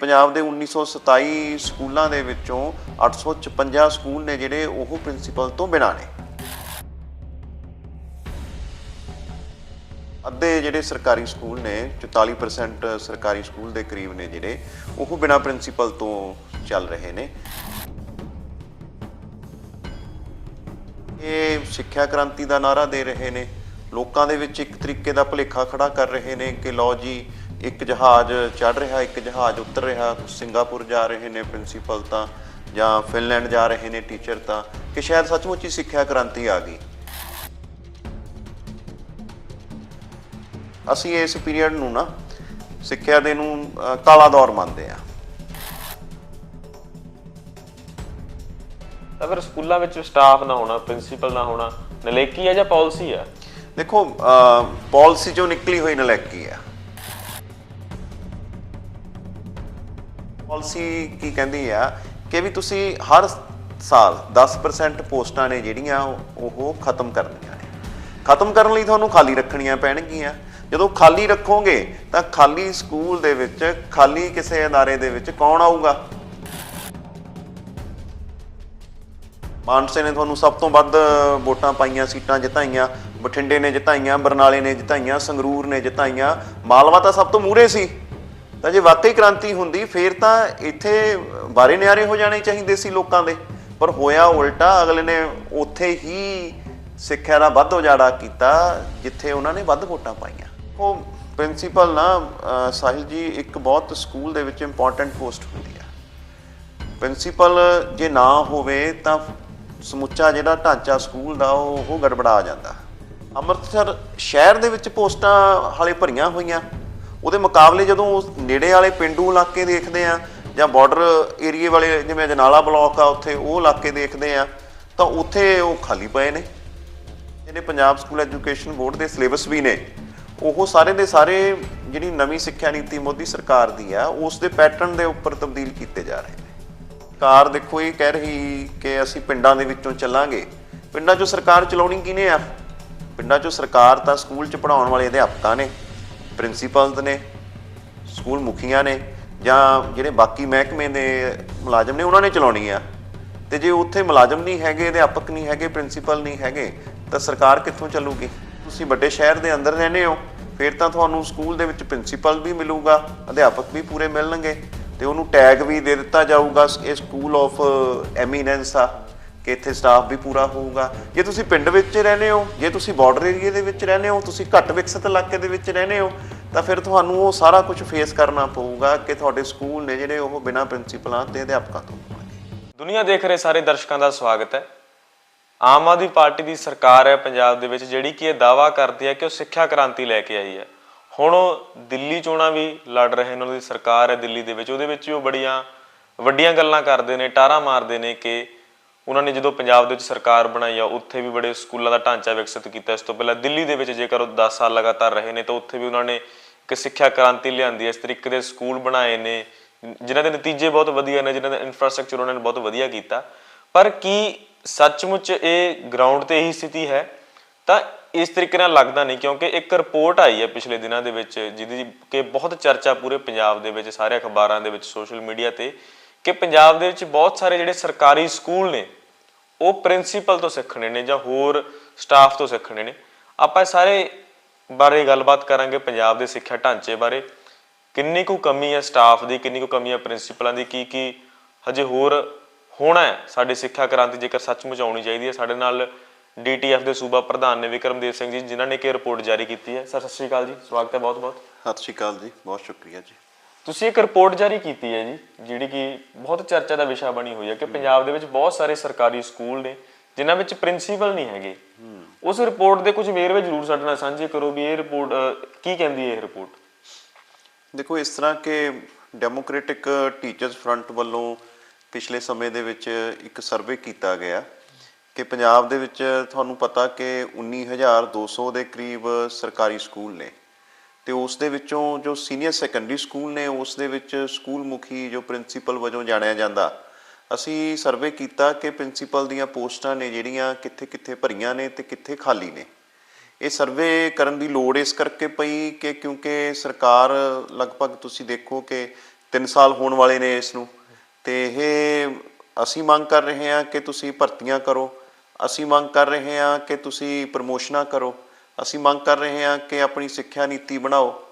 ਪੰਜਾਬ ਦੇ 1927 ਸਕੂਲਾਂ ਦੇ ਵਿੱਚੋਂ 856 ਸਕੂਲ ਨੇ ਜਿਹੜੇ ਉਹ ਪ੍ਰਿੰਸੀਪਲ ਤੋਂ ਬਿਨਾਂ ਨੇ। ਅੱਧੇ ਜਿਹੜੇ ਸਰਕਾਰੀ ਸਕੂਲ ਨੇ 44% ਸਰਕਾਰੀ ਸਕੂਲ ਦੇ ਕਰੀਬ ਨੇ ਜਿਹੜੇ, ਉਹ ਬਿਨਾਂ ਪ੍ਰਿੰਸੀਪਲ ਤੋਂ ਚੱਲ ਰਹੇ ਨੇ। ਇਹ ਸਿੱਖਿਆ ਕ੍ਰਾਂਤੀ ਦਾ ਨਾਰਾ ਦੇ ਰਹੇ ਨੇ। ਲੋਕਾਂ ਦੇ ਵਿੱਚ ਇੱਕ ਤਰੀਕੇ ਦਾ ਭੁਲੇਖਾ ਖੜਾ ਕਰ ਰਹੇ ਨੇ ਕਿ ਲਓ ਜੀ ਇੱਕ ਜਹਾਜ਼ ਚੜ ਰਿਹਾ ਇੱਕ ਜਹਾਜ਼ ਉਤਰ ਰਿਹਾ ਸਿੰਗਾਪੁਰ ਜਾ ਰਹੇ ਨੇ ਪ੍ਰਿੰਸੀਪਲ ਤਾਂ ਜਾਂ ਫਿਨਲੈਂਡ ਜਾ ਰਹੇ ਨੇ ਟੀਚਰ ਤਾਂ ਕਿ ਸ਼ਾਇਦ ਸੱਚਮੁੱਚ ਹੀ ਸਿੱਖਿਆ ਕ੍ਰਾਂਤੀ ਆ ਗਈ। ਅਸੀਂ ਇਸ ਪੀਰੀਅਡ ਨੂੰ ਨਾ ਸਿੱਖਿਆ ਦੇ ਨੂੰ ਕਾਲਾ ਦੌਰ ਮੰਨਦੇ ਆ ਤਾਂ ਫਿਰ ਸਕੂਲਾਂ ਵਿੱਚ ਸਟਾਫ ਨਾ ਹੋਣਾ ਪ੍ਰਿੰਸੀਪਲ ਨਾ ਹੋਣਾ ਨਲੇਕੀ ਹੈ ਜਾਂ ਪਾਲਿਸੀ ਆ? ਦੇਖੋ ਪਾਲਿਸੀ ਚੋਂ ਨਿਕਲੀ ਹੋਈ ਨਲੈਕੀ ਆ। ਪਾਲਿਸੀ ਕੀ ਕਹਿੰਦੀ ਆ ਕਿ ਵੀ ਤੁਸੀਂ ਹਰ ਸਾਲ 10% ਪੋਸਟਾਂ ਨੇ ਜਿਹੜੀਆਂ ਉਹ ਖਤਮ ਕਰਨੀਆਂ ਨੇ। ਖਤਮ ਕਰਨ ਲਈ ਤੁਹਾਨੂੰ ਖਾਲੀ ਰੱਖਣੀਆਂ ਪੈਣਗੀਆਂ। ਜਦੋਂ ਖਾਲੀ ਰੱਖੋਗੇ ਤਾਂ ਖਾਲੀ ਸਕੂਲ ਦੇ ਵਿੱਚ, ਖਾਲੀ ਕਿਸੇ ਅਦਾਰੇ ਦੇ ਵਿੱਚ ਕੌਣ ਆਊਗਾ? ਮਾਨਸੇ ਨੇ ਤੁਹਾਨੂੰ ਸਭ ਤੋਂ ਵੱਧ ਵੋਟਾਂ ਪਾਈਆਂ, ਸੀਟਾਂ ਜਿਤਾਈਆਂ, ਬਠਿੰਡੇ ਨੇ ਜਿਤਾਈਆਂ, ਬਰਨਾਲੇ ਨੇ ਜਿਤਾਈਆਂ, ਸੰਗਰੂਰ ਨੇ ਜਿਤਾਈਆਂ। ਮਾਲਵਾ ਤਾਂ ਸਭ ਤੋਂ ਮੂਹਰੇ ਸੀ। ਤਾਂ ਜੇ ਵਾਕਈ ਕ੍ਰਾਂਤੀ ਹੁੰਦੀ, ਫੇਰ ਤਾਂ ਇੱਥੇ ਬਾਰੇ ਨਿਆਰੇ ਹੋ ਜਾਣੇ ਚਾਹੀਦੇ ਸੀ ਲੋਕਾਂ ਦੇ। ਪਰ ਹੋਇਆ ਉਲਟਾ, ਅਗਲੇ ਨੇ ਉੱਥੇ ਹੀ ਸਿੱਖਿਆ ਦਾ ਵੱਧ ਉਜਾੜਾ ਕੀਤਾ, ਜਿੱਥੇ ਉਹਨਾਂ ਨੇ ਵੱਧ ਵੋਟਾਂ ਪਾਈਆਂ। ਉਹ ਪ੍ਰਿੰਸੀਪਲ ਨਾ ਸਾਹਿਲ ਜੀ, ਇੱਕ ਬਹੁਤ ਸਕੂਲ ਦੇ ਵਿੱਚ ਇੰਪੋਰਟੈਂਟ ਪੋਸਟ ਹੁੰਦੀ ਆ। ਪ੍ਰਿੰਸੀਪਲ ਜੇ ਨਾ ਹੋਵੇ, ਤਾਂ ਸਮੁੱਚਾ ਜਿਹੜਾ ਢਾਂਚਾ ਸਕੂਲ ਦਾ, ਉਹ ਉਹ ਗੜਬੜਾ ਜਾਂਦਾ। ਅੰਮ੍ਰਿਤਸਰ ਸ਼ਹਿਰ ਦੇ ਵਿੱਚ ਪੋਸਟਾਂ ਹਾਲੇ ਭਰੀਆਂ ਹੋਈਆਂ। ਉਹਦੇ ਮੁਕਾਬਲੇ ਜਦੋਂ ਉਸ ਨੇੜੇ ਵਾਲੇ ਪਿੰਡੂ ਇਲਾਕੇ ਦੇਖਦੇ ਆ ਜਾਂ ਬਾਰਡਰ ਏਰੀਏ ਵਾਲੇ ਜਿਵੇਂ ਅਜਨਾਲਾ ਬਲਾਕ ਆ ਉੱਥੇ ਉਹ ਇਲਾਕੇ ਦੇਖਦੇ ਆ, ਤਾਂ ਉੱਥੇ ਉਹ ਖਾਲੀ ਪਏ ਨੇ। ਜਿਹੜੇ ਪੰਜਾਬ ਸਕੂਲ ਐਜੂਕੇਸ਼ਨ ਬੋਰਡ ਦੇ ਸਿਲੇਬਸ ਵੀ ਨੇ, ਉਹ ਸਾਰੇ ਦੇ ਸਾਰੇ ਜਿਹੜੀ ਨਵੀਂ ਸਿੱਖਿਆ ਨੀਤੀ ਮੋਦੀ ਸਰਕਾਰ ਦੀ ਆ, ਉਸ ਦੇ ਪੈਟਰਨ ਦੇ ਉੱਪਰ ਤਬਦੀਲ ਕੀਤੇ ਜਾ ਰਹੇ ਨੇ। ਸਰਕਾਰ ਦੇਖੋ, ਇਹ ਕਹਿ ਰਹੀ ਕਿ ਅਸੀਂ ਪਿੰਡਾਂ ਦੇ ਵਿੱਚੋਂ ਚੱਲਾਂਗੇ। ਪਿੰਡਾਂ 'ਚੋਂ ਸਰਕਾਰ ਚਲਾਉਣੀ ਕਿਹਨੇ ਆ? ਪਿੰਡਾਂ 'ਚੋਂ ਸਰਕਾਰ ਤਾਂ ਸਕੂਲ 'ਚ ਪੜਾਉਣ ਵਾਲੇ ਅਧਿਆਪਕਾਂ ਨੇ। ਪ੍ਰਿੰਸੀਪਲਸ ਨੇ, ਸਕੂਲ ਮੁਖੀਆਂ ਨੇ ਜਾਂ ਜਿਹੜੇ ਬਾਕੀ ਮਹਿਕਮੇ ਦੇ ਮੁਲਾਜ਼ਮ ਨੇ, ਉਹਨਾਂ ਨੇ ਚਲਾਉਣੀ ਆ। ਤੇ ਜੇ ਉੱਥੇ ਮੁਲਾਜ਼ਮ ਨਹੀਂ ਹੈਗੇ ਅਧਿਆਪਕ ਨਹੀਂ ਹੈਗੇ, ਪ੍ਰਿੰਸੀਪਲ ਨਹੀਂ ਹੈਗੇ, ਤਾਂ ਸਰਕਾਰ ਕਿੱਥੋਂ ਚੱਲੂਗੀ? ਤੁਸੀਂ ਵੱਡੇ ਸ਼ਹਿਰ ਦੇ ਅੰਦਰ ਰਹਿੰਦੇ ਹੋ, ਫਿਰ ਤਾਂ ਤੁਹਾਨੂੰ ਸਕੂਲ ਦੇ ਵਿੱਚ ਪ੍ਰਿੰਸੀਪਲ ਵੀ ਮਿਲੂਗਾ, ਅਧਿਆਪਕ ਵੀ ਪੂਰੇ ਮਿਲਣਗੇ। ਤੇ ਉਹਨੂੰ ਟੈਗ ਵੀ ਦੇ ਦਿੱਤਾ ਜਾਊਗਾ, ਇਹ ਸਕੂਲ ਆਫ ਐਮੀਨੈਂਸ ਆ। ਕਿ ਇੱਥੇ ਸਟਾਫ ਵੀ ਪੂਰਾ ਹੋਊਗਾ। ਜੇ ਤੁਸੀਂ ਪਿੰਡ ਵਿੱਚ ਰਹਿੰਦੇ ਹੋ, ਜੇ ਤੁਸੀਂ ਬਾਰਡਰ ਏਰੀਆ ਦੇ ਵਿੱਚ ਰਹਿੰਦੇ ਹੋ, ਤੁਸੀਂ ਘੱਟ ਵਿਕਸਿਤ ਇਲਾਕੇ ਦੇ ਵਿੱਚ ਰਹਿੰਦੇ ਹੋ, ਤਾਂ ਫਿਰ ਤੁਹਾਨੂੰ ਉਹ ਸਾਰਾ ਕੁਝ ਫੇਸ ਕਰਨਾ ਪਊਗਾ ਕਿ ਤੁਹਾਡੇ ਸਕੂਲ ਨੇ ਜਿਹੜੇ ਉਹ ਬਿਨਾਂ ਪ੍ਰਿੰਸੀਪਲਾਂ ਤੇ ਅਧਿਆਪਕਾਂ ਤੋਂ ਹੋਣਗੇ। ਦੁਨੀਆ ਦੇਖ ਰਹੇ ਸਾਰੇ ਦਰਸ਼ਕਾਂ ਦਾ ਸਵਾਗਤ ਹੈ। ਆਮ ਆਦਮੀ ਪਾਰਟੀ ਦੀ ਸਰਕਾਰ ਹੈ ਪੰਜਾਬ ਦੇ ਵਿੱਚ, ਜਿਹੜੀ ਕਿ ਇਹ ਦਾਵਾ ਕਰਦੀ ਹੈ ਕਿ ਉਹ ਸਿੱਖਿਆ ਕ੍ਰਾਂਤੀ ਲੈ ਕੇ ਆਈ ਹੈ। ਹੁਣ ਉਹ ਦਿੱਲੀ ਚੋਣਾਂ ਵੀ ਲੜ ਰਹੇ ਨੇ, ਉਹਨਾਂ ਦੀ ਸਰਕਾਰ ਹੈ ਦਿੱਲੀ ਦੇ ਵਿੱਚ, ਉਹਦੇ ਵਿੱਚ ਉਹ ਬੜੀਆਂ ਵੱਡੀਆਂ ਗੱਲਾਂ ਕਰਦੇ ਨੇ ਟਾਰਾ ਮਾਰਦੇ ਨੇ ਕਿ ਉਹਨਾਂ ਨੇ ਜਦੋਂ ਪੰਜਾਬ ਦੇ ਵਿੱਚ ਸਰਕਾਰ ਬਣਾਈ ਆ, ਉੱਥੇ ਵੀ ਬੜੇ ਸਕੂਲਾਂ ਦਾ ਢਾਂਚਾ ਵਿਕਸਿਤ ਕੀਤਾ। ਇਸ ਤੋਂ ਪਹਿਲਾਂ ਦਿੱਲੀ ਦੇ ਵਿੱਚ ਜੇਕਰ ਉਹ 10 ਸਾਲ ਲਗਾਤਾਰ ਰਹੇ ਨੇ, ਤਾਂ ਉੱਥੇ ਵੀ ਉਹਨਾਂ ਨੇ ਇੱਕ ਸਿੱਖਿਆ ਕ੍ਰਾਂਤੀ ਲਿਆਂਦੀ ਹੈ। ਇਸ ਤਰੀਕੇ ਦੇ ਸਕੂਲ ਬਣਾਏ ਨੇ, ਜਿਨ੍ਹਾਂ ਦੇ ਨਤੀਜੇ ਬਹੁਤ ਵਧੀਆ ਨੇ, ਜਿਨ੍ਹਾਂ ਦਾ ਇਨਫਰਾਸਟ੍ਰਕਚਰ ਉਹਨਾਂ ਨੇ ਬਹੁਤ ਵਧੀਆ ਕੀਤਾ। ਪਰ ਕੀ ਸੱਚਮੁੱਚ ਇਹ ਗਰਾਊਂਡ ਤੇ ਇਹੀ ਸਥਿਤੀ ਹੈ? ਤਾਂ ਇਸ ਤਰੀਕੇ ਨਾਲ ਲੱਗਦਾ ਨਹੀਂ, ਕਿਉਂਕਿ ਇੱਕ ਰਿਪੋਰਟ ਆਈ ਹੈ ਪਿਛਲੇ ਦਿਨਾਂ ਦੇ ਵਿੱਚ, ਜਿਹਦੀ ਕਿ ਬਹੁਤ ਚਰਚਾ ਪੂਰੇ ਪੰਜਾਬ ਦੇ ਵਿੱਚ, ਸਾਰੇ ਅਖਬਾਰਾਂ ਦੇ ਵਿੱਚ ਸੋਸ਼ਲ ਮੀਡੀਆ ਤੇ ਕਿ ਪੰਜਾਬ ਦੇ ਵਿੱਚ ਬਹੁਤ ਸਾਰੇ ਜਿਹੜੇ ਸਰਕਾਰੀ ਸਕੂਲ ਨੇ, ਉਹ ਪ੍ਰਿੰਸੀਪਲ ਤੋਂ ਸਿੱਖਣੇ ਨੇ ਜਾਂ ਹੋਰ ਸਟਾਫ ਤੋਂ ਸਿੱਖਣੇ ਨੇ। ਆਪਾਂ ਸਾਰੇ ਬਾਰੇ ਗੱਲਬਾਤ ਕਰਾਂਗੇ ਪੰਜਾਬ ਦੇ ਸਿੱਖਿਆ ਢਾਂਚੇ ਬਾਰੇ। ਕਿੰਨੀ ਕੁ ਕਮੀ ਹੈ ਸਟਾਫ ਦੀ, ਕਿੰਨੀ ਕੁ ਕਮੀ ਹੈ ਪ੍ਰਿੰਸੀਪਲਾਂ ਦੀ, ਕੀ ਕੀ ਹਜੇ ਹੋਰ ਹੋਣਾ ਹੈ ਸਾਡੀ ਸਿੱਖਿਆ ਕ੍ਰਾਂਤੀ ਜੇਕਰ ਸੱਚਮੁੱਚ ਆਉਣੀ ਚਾਹੀਦੀ ਹੈ। ਸਾਡੇ ਨਾਲ ਡੀਟੀਐਫ ਦੇ ਸੂਬਾ ਪ੍ਰਧਾਨ ਨੇ ਵਿਕਰਮਦੇਵ ਸਿੰਘ ਜੀ, ਜਿਨ੍ਹਾਂ ਨੇ ਕਿ ਰਿਪੋਰਟ ਜਾਰੀ ਕੀਤੀ ਹੈ। ਸਰ, ਸਤਿ ਸ਼੍ਰੀ ਅਕਾਲ ਜੀ। ਸਵਾਗਤ ਹੈ ਬਹੁਤ ਬਹੁਤ ਸਤਿ ਸ਼੍ਰੀ ਅਕਾਲ ਜੀ। ਬਹੁਤ ਸ਼ੁਕਰੀਆ ਜੀ। ਤੁਸੀਂ ਇੱਕ ਰਿਪੋਰਟ ਜਾਰੀ ਕੀਤੀ ਹੈ ਜੀ ਜਿਹੜੀ ਕਿ ਬਹੁਤ ਚਰਚਾ ਦਾ ਵਿਸ਼ਾ ਬਣੀ ਹੋਈ ਹੈ ਕਿ ਪੰਜਾਬ ਦੇ ਵਿੱਚ ਬਹੁਤ ਸਾਰੇ ਸਰਕਾਰੀ ਸਕੂਲ ਨੇ ਜਿਨ੍ਹਾਂ ਵਿੱਚ ਪ੍ਰਿੰਸੀਪਲ ਨਹੀਂ ਹੈਗੇ। ਉਸ ਰਿਪੋਰਟ ਦੇ ਕੁਝ ਵੇਰਵੇ ਜ਼ਰੂਰ ਸਾਡੇ ਨਾਲ ਸਾਂਝੇ ਕਰੋ ਵੀ ਇਹ ਰਿਪੋਰਟ ਕੀ ਕਹਿੰਦੀ ਹੈ ਇਹ ਰਿਪੋਰਟ? ਦੇਖੋ ਇਸ ਤਰ੍ਹਾਂ ਕਿ ਡੈਮੋਕ੍ਰੈਟਿਕ ਟੀਚਰਸ ਫਰੰਟ ਵੱਲੋਂ ਪਿਛਲੇ ਸਮੇਂ ਦੇ ਵਿੱਚ ਇੱਕ ਸਰਵੇ ਕੀਤਾ ਗਿਆ ਕਿ ਪੰਜਾਬ ਦੇ ਵਿੱਚ ਤੁਹਾਨੂੰ ਪਤਾ ਕਿ 19200 ਦੇ ਕਰੀਬ ਸਰਕਾਰੀ ਸਕੂਲ ਨੇ। ਤੇ ਉਸ ਦੇ ਵਿੱਚੋਂ ਜੋ ਸੀਨੀਅਰ ਸੈਕੰਡਰੀ ਸਕੂਲ ਨੇ, ਉਸ ਦੇ ਵਿੱਚ ਸਕੂਲ ਮੁਖੀ ਜੋ ਪ੍ਰਿੰਸੀਪਲ ਵਜੋਂ ਜਾਣਿਆ ਜਾਂਦਾ। ਅਸੀਂ ਸਰਵੇ ਕੀਤਾ ਕਿ ਪ੍ਰਿੰਸੀਪਲ ਦੀਆਂ ਪੋਸਟਾਂ ਨੇ, ਜਿਹੜੀਆਂ ਕਿੱਥੇ-ਕਿੱਥੇ ਭਰੀਆਂ ਨੇ ਤੇ ਕਿੱਥੇ ਖਾਲੀ ਨੇ। ਇਹ ਸਰਵੇ ਕਰਨ ਦੀ ਲੋੜ ਇਸ ਕਰਕੇ ਪਈ ਕਿ ਕਿਉਂਕਿ ਸਰਕਾਰ ਲਗਭਗ ਤੁਸੀਂ ਦੇਖੋ ਕਿ 3 ਸਾਲ ਹੋਣ ਵਾਲੇ ਨੇ ਇਸ ਨੂੰ। ਤੇ ਇਹ ਅਸੀਂ ਮੰਗ ਕਰ ਰਹੇ ਹਾਂ ਕਿ ਤੁਸੀਂ ਭਰਤੀਆਂ ਕਰੋ। ਅਸੀਂ ਮੰਗ ਕਰ ਰਹੇ ਹਾਂ ਕਿ ਤੁਸੀਂ ਪ੍ਰਮੋਸ਼ਨਾਂ ਕਰੋ। ਅਸੀਂ ਮੰਗ ਕਰ ਰਹੇ ਹਾਂ ਕਿ ਆਪਣੀ ਸਿੱਖਿਆ ਨੀਤੀ ਬਣਾਓ।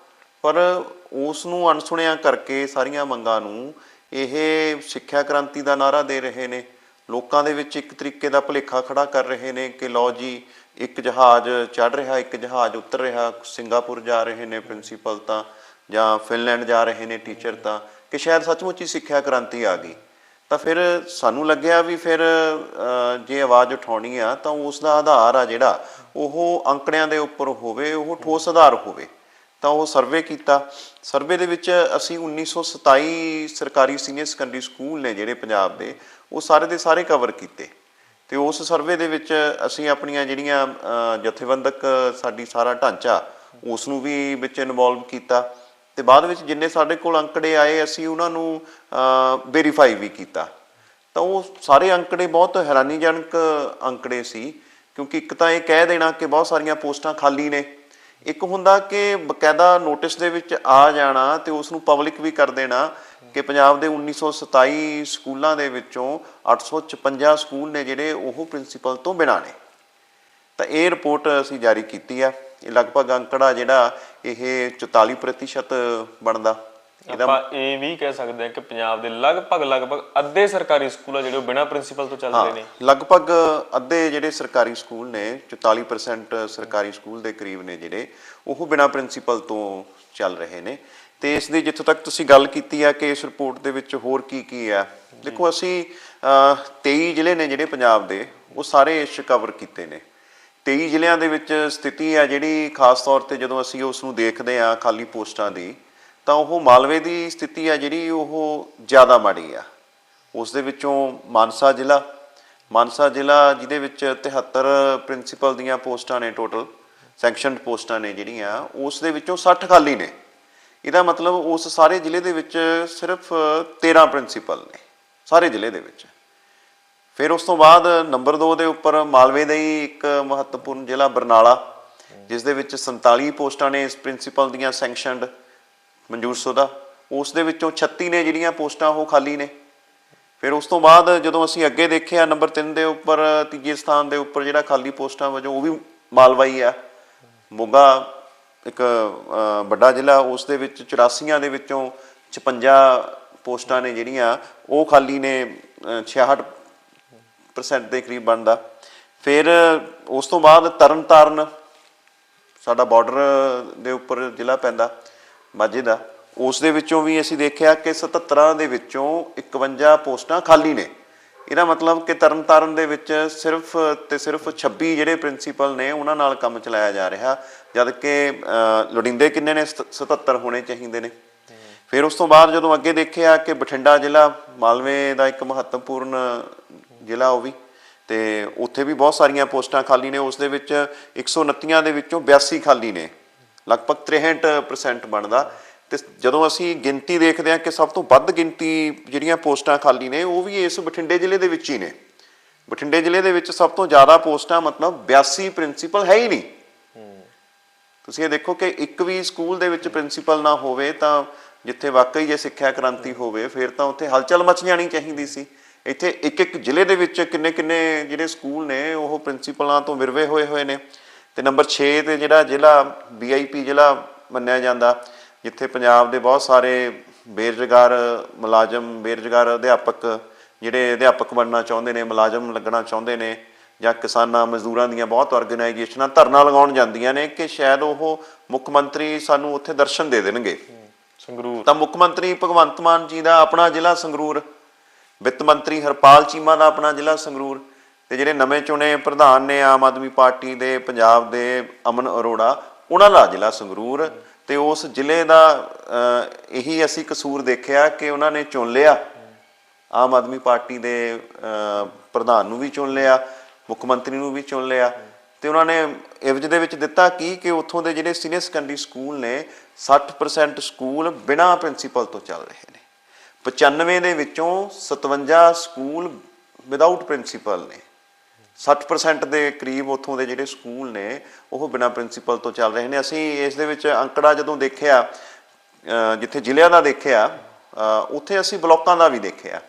ਪਰ ਉਸ ਨੂੰ ਅਣਸੁਣਿਆ ਕਰਕੇ ਸਾਰੀਆਂ ਮੰਗਾਂ ਨੂੰ ਇਹ ਸਿੱਖਿਆ ਕ੍ਰਾਂਤੀ ਦਾ ਨਾਰਾ ਦੇ ਰਹੇ ਨੇ। ਲੋਕਾਂ ਦੇ ਵਿੱਚ ਇੱਕ ਤਰੀਕੇ ਦਾ ਭੁਲੇਖਾ ਖੜਾ ਕਰ ਰਹੇ ਨੇ ਕਿ ਲਓ ਜੀ, ਇੱਕ ਜਹਾਜ਼ ਚੜ ਰਿਹਾ, ਇੱਕ ਜਹਾਜ਼ ਉਤਰ ਰਿਹਾ, ਸਿੰਗਾਪੁਰ ਜਾ ਰਹੇ ਨੇ ਪ੍ਰਿੰਸੀਪਲ ਤਾਂ ਜਾਂ ਫਿਨਲੈਂਡ ਜਾ ਰਹੇ ਨੇ ਟੀਚਰ ਤਾਂ, ਕਿ ਸ਼ਾਇਦ ਸੱਚਮੁੱਚ ਹੀ ਸਿੱਖਿਆ ਕ੍ਰਾਂਤੀ ਆ ਗਈ। ਤਾਂ ਫਿਰ ਸਾਨੂੰ ਲੱਗਿਆ ਵੀ ਫਿਰ ਜੇ ਆਵਾਜ਼ ਉਠਾਉਣੀ ਆ ਤਾਂ ਉਸ ਦਾ ਆਧਾਰ ਆ ਜਿਹੜਾ, ਉਹ ਅੰਕੜਿਆਂ ਦੇ ਉੱਪਰ ਹੋਵੇ, ਉਹ ਠੋਸ ਆਧਾਰ ਹੋਵੇ। ਤਾਂ ਉਹ ਸਰਵੇ ਕੀਤਾ। ਸਰਵੇ ਦੇ ਵਿੱਚ ਅਸੀਂ 1927 ਸਰਕਾਰੀ ਸੀਨੀਅਰ ਸੈਕੰਡਰੀ ਸਕੂਲ ਨੇ ਜਿਹੜੇ ਪੰਜਾਬ ਦੇ, ਉਹ ਸਾਰੇ ਦੇ ਸਾਰੇ ਕਵਰ ਕੀਤੇ। ਤੇ ਉਸ ਸਰਵੇ ਦੇ ਵਿੱਚ ਅਸੀਂ ਆਪਣੀਆਂ ਜਿਹੜੀਆਂ ਜਥੇਬੰਦਕ ਸਾਡੀ ਸਾਰਾ ਢਾਂਚਾ ਉਸ ਨੂੰ ਵੀ ਵਿੱਚ ਇਨਵੋਲਵ ਕੀਤਾ। ਤੇ ਬਾਅਦ ਵਿੱਚ ਜਿੰਨੇ ਸਾਡੇ ਕੋਲ ਅੰਕੜੇ ਆਏ, ਅਸੀਂ ਉਹਨਾਂ ਨੂੰ ਵੈਰੀਫਾਈ ਵੀ ਕੀਤਾ। ਤਾਂ ਉਹ ਸਾਰੇ ਅੰਕੜੇ ਬਹੁਤ ਹੈਰਾਨੀਜਨਕ ਅੰਕੜੇ ਸੀ, ਕਿਉਂਕਿ ਇੱਕ ਤਾਂ ਇਹ ਕਹਿ ਦੇਣਾ ਕਿ ਬਹੁਤ ਸਾਰੀਆਂ ਪੋਸਟਾਂ ਖਾਲੀ ਨੇ। ਇੱਕ ਹੁੰਦਾ ਕਿ ਬਕਾਇਦਾ ਨੋਟਿਸ ਦੇ ਵਿੱਚ ਆ ਜਾਣਾ ਤੇ ਉਸ ਨੂੰ ਪਬਲਿਕ ਵੀ ਕਰ ਦੇਣਾ ਕਿ ਪੰਜਾਬ ਦੇ 1927 ਸਕੂਲਾਂ ਦੇ ਵਿੱਚੋਂ 856 ਸਕੂਲ ਨੇ ਜਿਹੜੇ ਉਹ ਪ੍ਰਿੰਸੀਪਲ ਤੋਂ ਬਿਨਾਂ ਨੇ। ਤਾਂ ਇਹ ਰਿਪੋਰਟ ਅਸੀਂ ਜਾਰੀ ਕੀਤੀ ਆ। ਇਹ ਲਗਭਗ ਅੰਕੜਾ ਜਿਹੜਾ ਇਹ 44% ਬਣਦਾ। ਇਹਦਾ ਆਪਾਂ ਇਹ ਵੀ ਕਹਿ ਸਕਦੇ ਹਾਂ ਕਿ ਪੰਜਾਬ ਦੇ ਲਗਭਗ ਲਗਭਗ ਅੱਧੇ ਸਰਕਾਰੀ ਸਕੂਲ ਆ ਜਿਹੜੇ ਉਹ ਬਿਨਾਂ ਪ੍ਰਿੰਸੀਪਲ ਤੋਂ ਚੱਲ ਰਹੇ ਨੇ। ਲਗਭਗ ਅੱਧੇ ਜਿਹੜੇ ਸਰਕਾਰੀ ਸਕੂਲ ਨੇ 44% ਸਰਕਾਰੀ ਸਕੂਲ ਦੇ ਕਰੀਬ ਨੇ ਜਿਹੜੇ ਉਹ ਬਿਨਾਂ ਪ੍ਰਿੰਸੀਪਲ ਤੋਂ ਚੱਲ ਰਹੇ ਨੇ। ਤੇ ਇਸ ਦੀ ਜਿੱਥੋਂ ਤੱਕ ਤੁਸੀਂ ਗੱਲ ਕੀਤੀ ਆ ਕਿ ਇਸ ਰਿਪੋਰਟ ਦੇ ਵਿੱਚ ਹੋਰ ਕੀ ਕੀ ਆ ਦੇਖੋ ਅਸੀਂ ਅਹ, 23 ਜ਼ਿਲ੍ਹੇ ਨੇ ਜਿਹੜੇ ਪੰਜਾਬ ਦੇ ਉਹ ਸਾਰੇ ਇਸ ਕਵਰ ਕੀਤੇ ਨੇ। 23 ਜ਼ਿਲ੍ਹਿਆਂ ਦੇ ਵਿੱਚ ਸਥਿਤੀ ਆ ਜਿਹੜੀ ਖਾਸ ਤੌਰ ਤੇ ਜਦੋਂ ਅਸੀਂ ਉਸ ਨੂੰ ਦੇਖਦੇ ਆ ਖਾਲੀ ਪੋਸਟਾਂ ਦੀ, ਤਾਂ ਉਹ ਮਾਲਵੇ ਦੀ ਸਥਿਤੀ ਆ ਜਿਹੜੀ ਉਹ ਜ਼ਿਆਦਾ ਮਾੜੀ ਆ। ਉਸ ਦੇ ਵਿੱਚੋਂ ਮਾਨਸਾ ਜ਼ਿਲ੍ਹਾ ਮਾਨਸਾ ਜ਼ਿਲ੍ਹਾ ਜਿਹਦੇ ਵਿੱਚ 73 ਪ੍ਰਿੰਸੀਪਲ ਦੀਆਂ ਪੋਸਟਾਂ ਨੇ ਟੋਟਲ, ਸੈਂਕਸ਼ਨਡ ਪੋਸਟਾਂ ਨੇ ਜਿਹੜੀਆਂ, ਉਸ ਦੇ ਵਿੱਚੋਂ 60 ਖਾਲੀ ਨੇ। ਇਹਦਾ ਮਤਲਬ ਉਸ ਸਾਰੇ ਜ਼ਿਲ੍ਹੇ ਦੇ ਵਿੱਚ ਸਿਰਫ 13 ਪ੍ਰਿੰਸੀਪਲ ਨੇ, ਸਾਰੇ ਜ਼ਿਲ੍ਹੇ ਦੇ ਵਿੱਚ। ਫਿਰ ਉਸ ਤੋਂ ਬਾਅਦ ਨੰਬਰ 2 ਦੇ ਉੱਪਰ ਮਾਲਵੇ ਦਾ ਹੀ ਇੱਕ ਮਹੱਤਵਪੂਰਨ ਜ਼ਿਲ੍ਹਾ ਬਰਨਾਲਾ ਜਿਸ ਦੇ ਵਿੱਚ 47 ਪੋਸਟਾਂ ਨੇ ਇਸ ਪ੍ਰਿੰਸੀਪਲ ਦੀਆਂ ਸੈਂਕਸ਼ਨਡ ਮਨਜੂਰ ਮਨਜ਼ੂਰਸ਼ੁਦਾ ਉਸ ਦੇ ਵਿੱਚੋਂ 36 ਨੇ ਜਿਹੜੀਆਂ ਪੋਸਟਾਂ ਉਹ ਖਾਲੀ ਨੇ। ਫਿਰ ਉਸ ਤੋਂ ਬਾਅਦ ਜਦੋਂ ਅਸੀਂ ਅੱਗੇ ਦੇਖਿਆ ਨੰਬਰ 3 ਦੇ ਉੱਪਰ ਤੀਜੇ ਸਥਾਨ ਦੇ ਉੱਪਰ ਜਿਹੜਾ ਖਾਲੀ ਪੋਸਟਾਂ ਵਜੋਂ ਉਹ ਵੀ ਮਾਲਵਾ ਹੀ ਆ। ਮੋਗਾ ਇੱਕ ਵੱਡਾ ਜ਼ਿਲ੍ਹਾ ਉਸ ਦੇ ਵਿੱਚ 84 ਦੇ ਵਿੱਚੋਂ 56 ਪੋਸਟਾਂ ਨੇ ਜਿਹੜੀਆਂ ਉਹ ਖਾਲੀ ਨੇ ਅ, 66 ਪਰਸੈਂਟ ਦੇ ਕਰੀਬ ਬਣਦਾ। ਫਿਰ ਉਸ ਤੋਂ ਬਾਅਦ ਤਰਨਤਾਰਨ ਸਾਡਾ ਬਾਰਡਰ ਦੇ ਉੱਪਰ ਜ਼ਿਲ੍ਹਾ ਪੈਂਦਾ ਮਾਝੇ ਦਾ ਉਸ ਦੇ ਵਿੱਚੋਂ ਵੀ ਅਸੀਂ ਦੇਖਿਆ ਕਿ 77 ਦੇ ਵਿੱਚੋਂ 51 ਪੋਸਟਾਂ ਖਾਲੀ ਨੇ। ਇਹਦਾ ਮਤਲਬ ਕਿ ਤਰਨਤਾਰਨ ਦੇ ਵਿੱਚ ਸਿਰਫ ਤੇ ਸਿਰਫ 26 ਜਿਹੜੇ ਪ੍ਰਿੰਸੀਪਲ ਨੇ ਉਹਨਾਂ ਨਾਲ ਕੰਮ ਚਲਾਇਆ ਜਾ ਰਿਹਾ ਜਦ ਕਿ ਲੋੜੀਂਦੇ ਕਿੰਨੇ ਨੇ? 77 ਹੋਣੇ ਚਾਹੀਦੇ ਨੇ। ਫਿਰ ਉਸ ਤੋਂ ਬਾਅਦ ਜਦੋਂ ਅੱਗੇ ਦੇਖਿਆ ਕਿ ਬਠਿੰਡਾ ਜ਼ਿਲ੍ਹਾ ਮਾਲਵੇ ਦਾ ਇੱਕ ਮਹੱਤਵਪੂਰਨ ਜ਼ਿਲ੍ਹਾ ਉਹ ਵੀ। ਤੇ ਉੱਥੇ ਵੀ ਬਹੁਤ ਸਾਰੀਆਂ ਪੋਸਟਾਂ ਖਾਲੀ ਨੇ। ਉਸ ਦੇ ਵਿੱਚ 129 ਦੇ ਵਿੱਚੋਂ 82 ਖਾਲੀ ਨੇ। ਲਗਭਗ 63% ਬਣਦਾ। ਤੇ ਜਦੋਂ ਅਸੀਂ ਗਿਣਤੀ ਦੇਖਦੇ ਹਾਂ ਕਿ ਸਭ ਤੋਂ ਵੱਧ ਗਿਣਤੀ ਜਿਹੜੀਆਂ ਪੋਸਟਾਂ ਖਾਲੀ ਨੇ, ਉਹ ਵੀ ਇਸ ਬਠਿੰਡੇ ਜ਼ਿਲ੍ਹੇ ਦੇ ਵਿੱਚ ਹੀ ਨੇ। ਬਠਿੰਡੇ ਜ਼ਿਲ੍ਹੇ ਦੇ ਵਿੱਚ ਸਭ ਤੋਂ ਜ਼ਿਆਦਾ ਪੋਸਟਾਂ ਮਤਲਬ 82 ਪ੍ਰਿੰਸੀਪਲ ਹੈ ਹੀ ਨਹੀਂ। ਤੁਸੀਂ ਇਹ ਦੇਖੋ ਕਿ ਇੱਕ ਵੀ ਸਕੂਲ ਦੇ ਵਿੱਚ ਪ੍ਰਿੰਸੀਪਲ ਨਾ ਹੋਵੇ ਤਾਂ ਜਿੱਥੇ ਵਾਕਈ ਜੇ ਸਿੱਖਿਆ ਕ੍ਰਾਂਤੀ ਹੋਵੇ, ਫਿਰ ਤਾਂ ਉੱਥੇ ਹਲਚਲ ਮਚ ਜਾਣੀ ਚਾਹੀਦੀ ਸੀ। ਇੱਥੇ ਇੱਕ ਇੱਕ ਜ਼ਿਲ੍ਹੇ ਦੇ ਵਿੱਚ ਕਿੰਨੇ ਕਿੰਨੇ ਜਿਹੜੇ ਸਕੂਲ ਨੇ ਉਹ ਪ੍ਰਿੰਸੀਪਲਾਂ ਤੋਂ ਵਿਰਵੇ ਹੋਏ ਹੋਏ ਨੇ। ਤੇ ਨੰਬਰ 6 ਤੇ ਜਿਹੜਾ ਜ਼ਿਲ੍ਹਾ ਵੀਆਈਪੀ ਜ਼ਿਲ੍ਹਾ ਮੰਨਿਆ ਜਾਂਦਾ ਜਿੱਥੇ ਪੰਜਾਬ ਦੇ ਬਹੁਤ ਸਾਰੇ ਬੇਰੁਜ਼ਗਾਰ ਮੁਲਾਜ਼ਮ ਬੇਰੁਜ਼ਗਾਰ ਅਧਿਆਪਕ ਜਿਹੜੇ ਅਧਿਆਪਕ ਬਣਨਾ ਚਾਹੁੰਦੇ ਨੇ ਮੁਲਾਜ਼ਮ ਲੱਗਣਾ ਚਾਹੁੰਦੇ ਨੇ ਜਾਂ ਕਿਸਾਨਾਂ ਮਜ਼ਦੂਰਾਂ ਦੀਆਂ ਬਹੁਤ ਆਰਗੇਨਾਈਜੇਸ਼ਨਾਂ ਧਰਨਾ ਲਗਾਉਣ ਜਾਂਦੀਆਂ ਨੇ ਕਿ ਸ਼ਾਇਦ ਉਹ ਮੁੱਖ ਮੰਤਰੀ ਸਾਨੂੰ ਉੱਥੇ ਦਰਸ਼ਨ ਦੇ ਦੇਣਗੇ। ਸੰਗਰੂਰ। ਤਾਂ ਮੁੱਖ ਮੰਤਰੀ ਭਗਵੰਤ ਮਾਨ ਜੀ ਦਾ ਆਪਣਾ ਜ਼ਿਲ੍ਹਾ ਸੰਗਰੂਰ ਵਿੱਤ ਮੰਤਰੀ ਹਰਪਾਲ ਚੀਮਾ ਦਾ ਆਪਣਾ ਜ਼ਿਲ੍ਹਾ ਸੰਗਰੂਰ ਤੇ ਜਿਹੜੇ ਨਵੇਂ ਚੁਣੇ ਪ੍ਰਧਾਨ ਨੇ ਆਮ ਆਦਮੀ ਪਾਰਟੀ ਦੇ, ਪੰਜਾਬ ਦੇ ਅਮਨ ਅਰੋੜਾ, ਉਹਨਾਂ ਦਾ ਜ਼ਿਲ੍ਹਾ ਸੰਗਰੂਰ ਤੇ ਉਸ ਜ਼ਿਲ੍ਹੇ ਦਾ ਇਹੀ ਅਸੀਂ ਕਸੂਰ ਦੇਖਿਆ ਕਿ ਉਹਨਾਂ ਨੇ ਚੁਣ ਲਿਆ। ਆਮ ਆਦਮੀ ਪਾਰਟੀ ਦੇ ਪ੍ਰਧਾਨ ਨੂੰ ਵੀ ਚੁਣ ਲਿਆ, ਮੁੱਖ ਮੰਤਰੀ ਨੂੰ ਵੀ ਚੁਣ ਲਿਆ ਤੇ ਉਹਨਾਂ ਨੇ ਇਵਜ ਦੇ ਵਿੱਚ ਦਿੱਤਾ ਕੀ ਕਿ ਉੱਥੋਂ ਦੇ ਜਿਹੜੇ ਸੀਨੀਅਰ ਸੈਕੰਡਰੀ ਸਕੂਲ ਨੇ 60% ਸਕੂਲ ਬਿਨਾਂ ਪ੍ਰਿੰਸੀਪਲ ਤੋਂ ਚੱਲ ਰਹੇ ਨੇ। 95 ਦੇ ਵਿੱਚੋਂ 57 ਸਕੂਲ ਵਿਦਆਊਟ ਪ੍ਰਿੰਸੀਪਲ ਨੇ। 60% ਦੇ ਕਰੀਬ ਉੱਥੋਂ ਦੇ ਜਿਹੜੇ ਸਕੂਲ ਨੇ, ਉਹ ਬਿਨਾਂ ਪ੍ਰਿੰਸੀਪਲ ਤੋਂ ਚੱਲ ਰਹੇ ਨੇ। ਅਸੀਂ ਇਸ ਦੇ ਵਿੱਚ ਅੰਕੜਾ ਜਦੋਂ ਦੇਖਿਆ ਜਿੱਥੇ ਜ਼ਿਲ੍ਹਿਆਂ ਦਾ ਦੇਖਿਆ ਉੱਥੇ ਅਸੀਂ ਬਲਾਕਾਂ ਦਾ ਵੀ ਦੇਖਿਆ।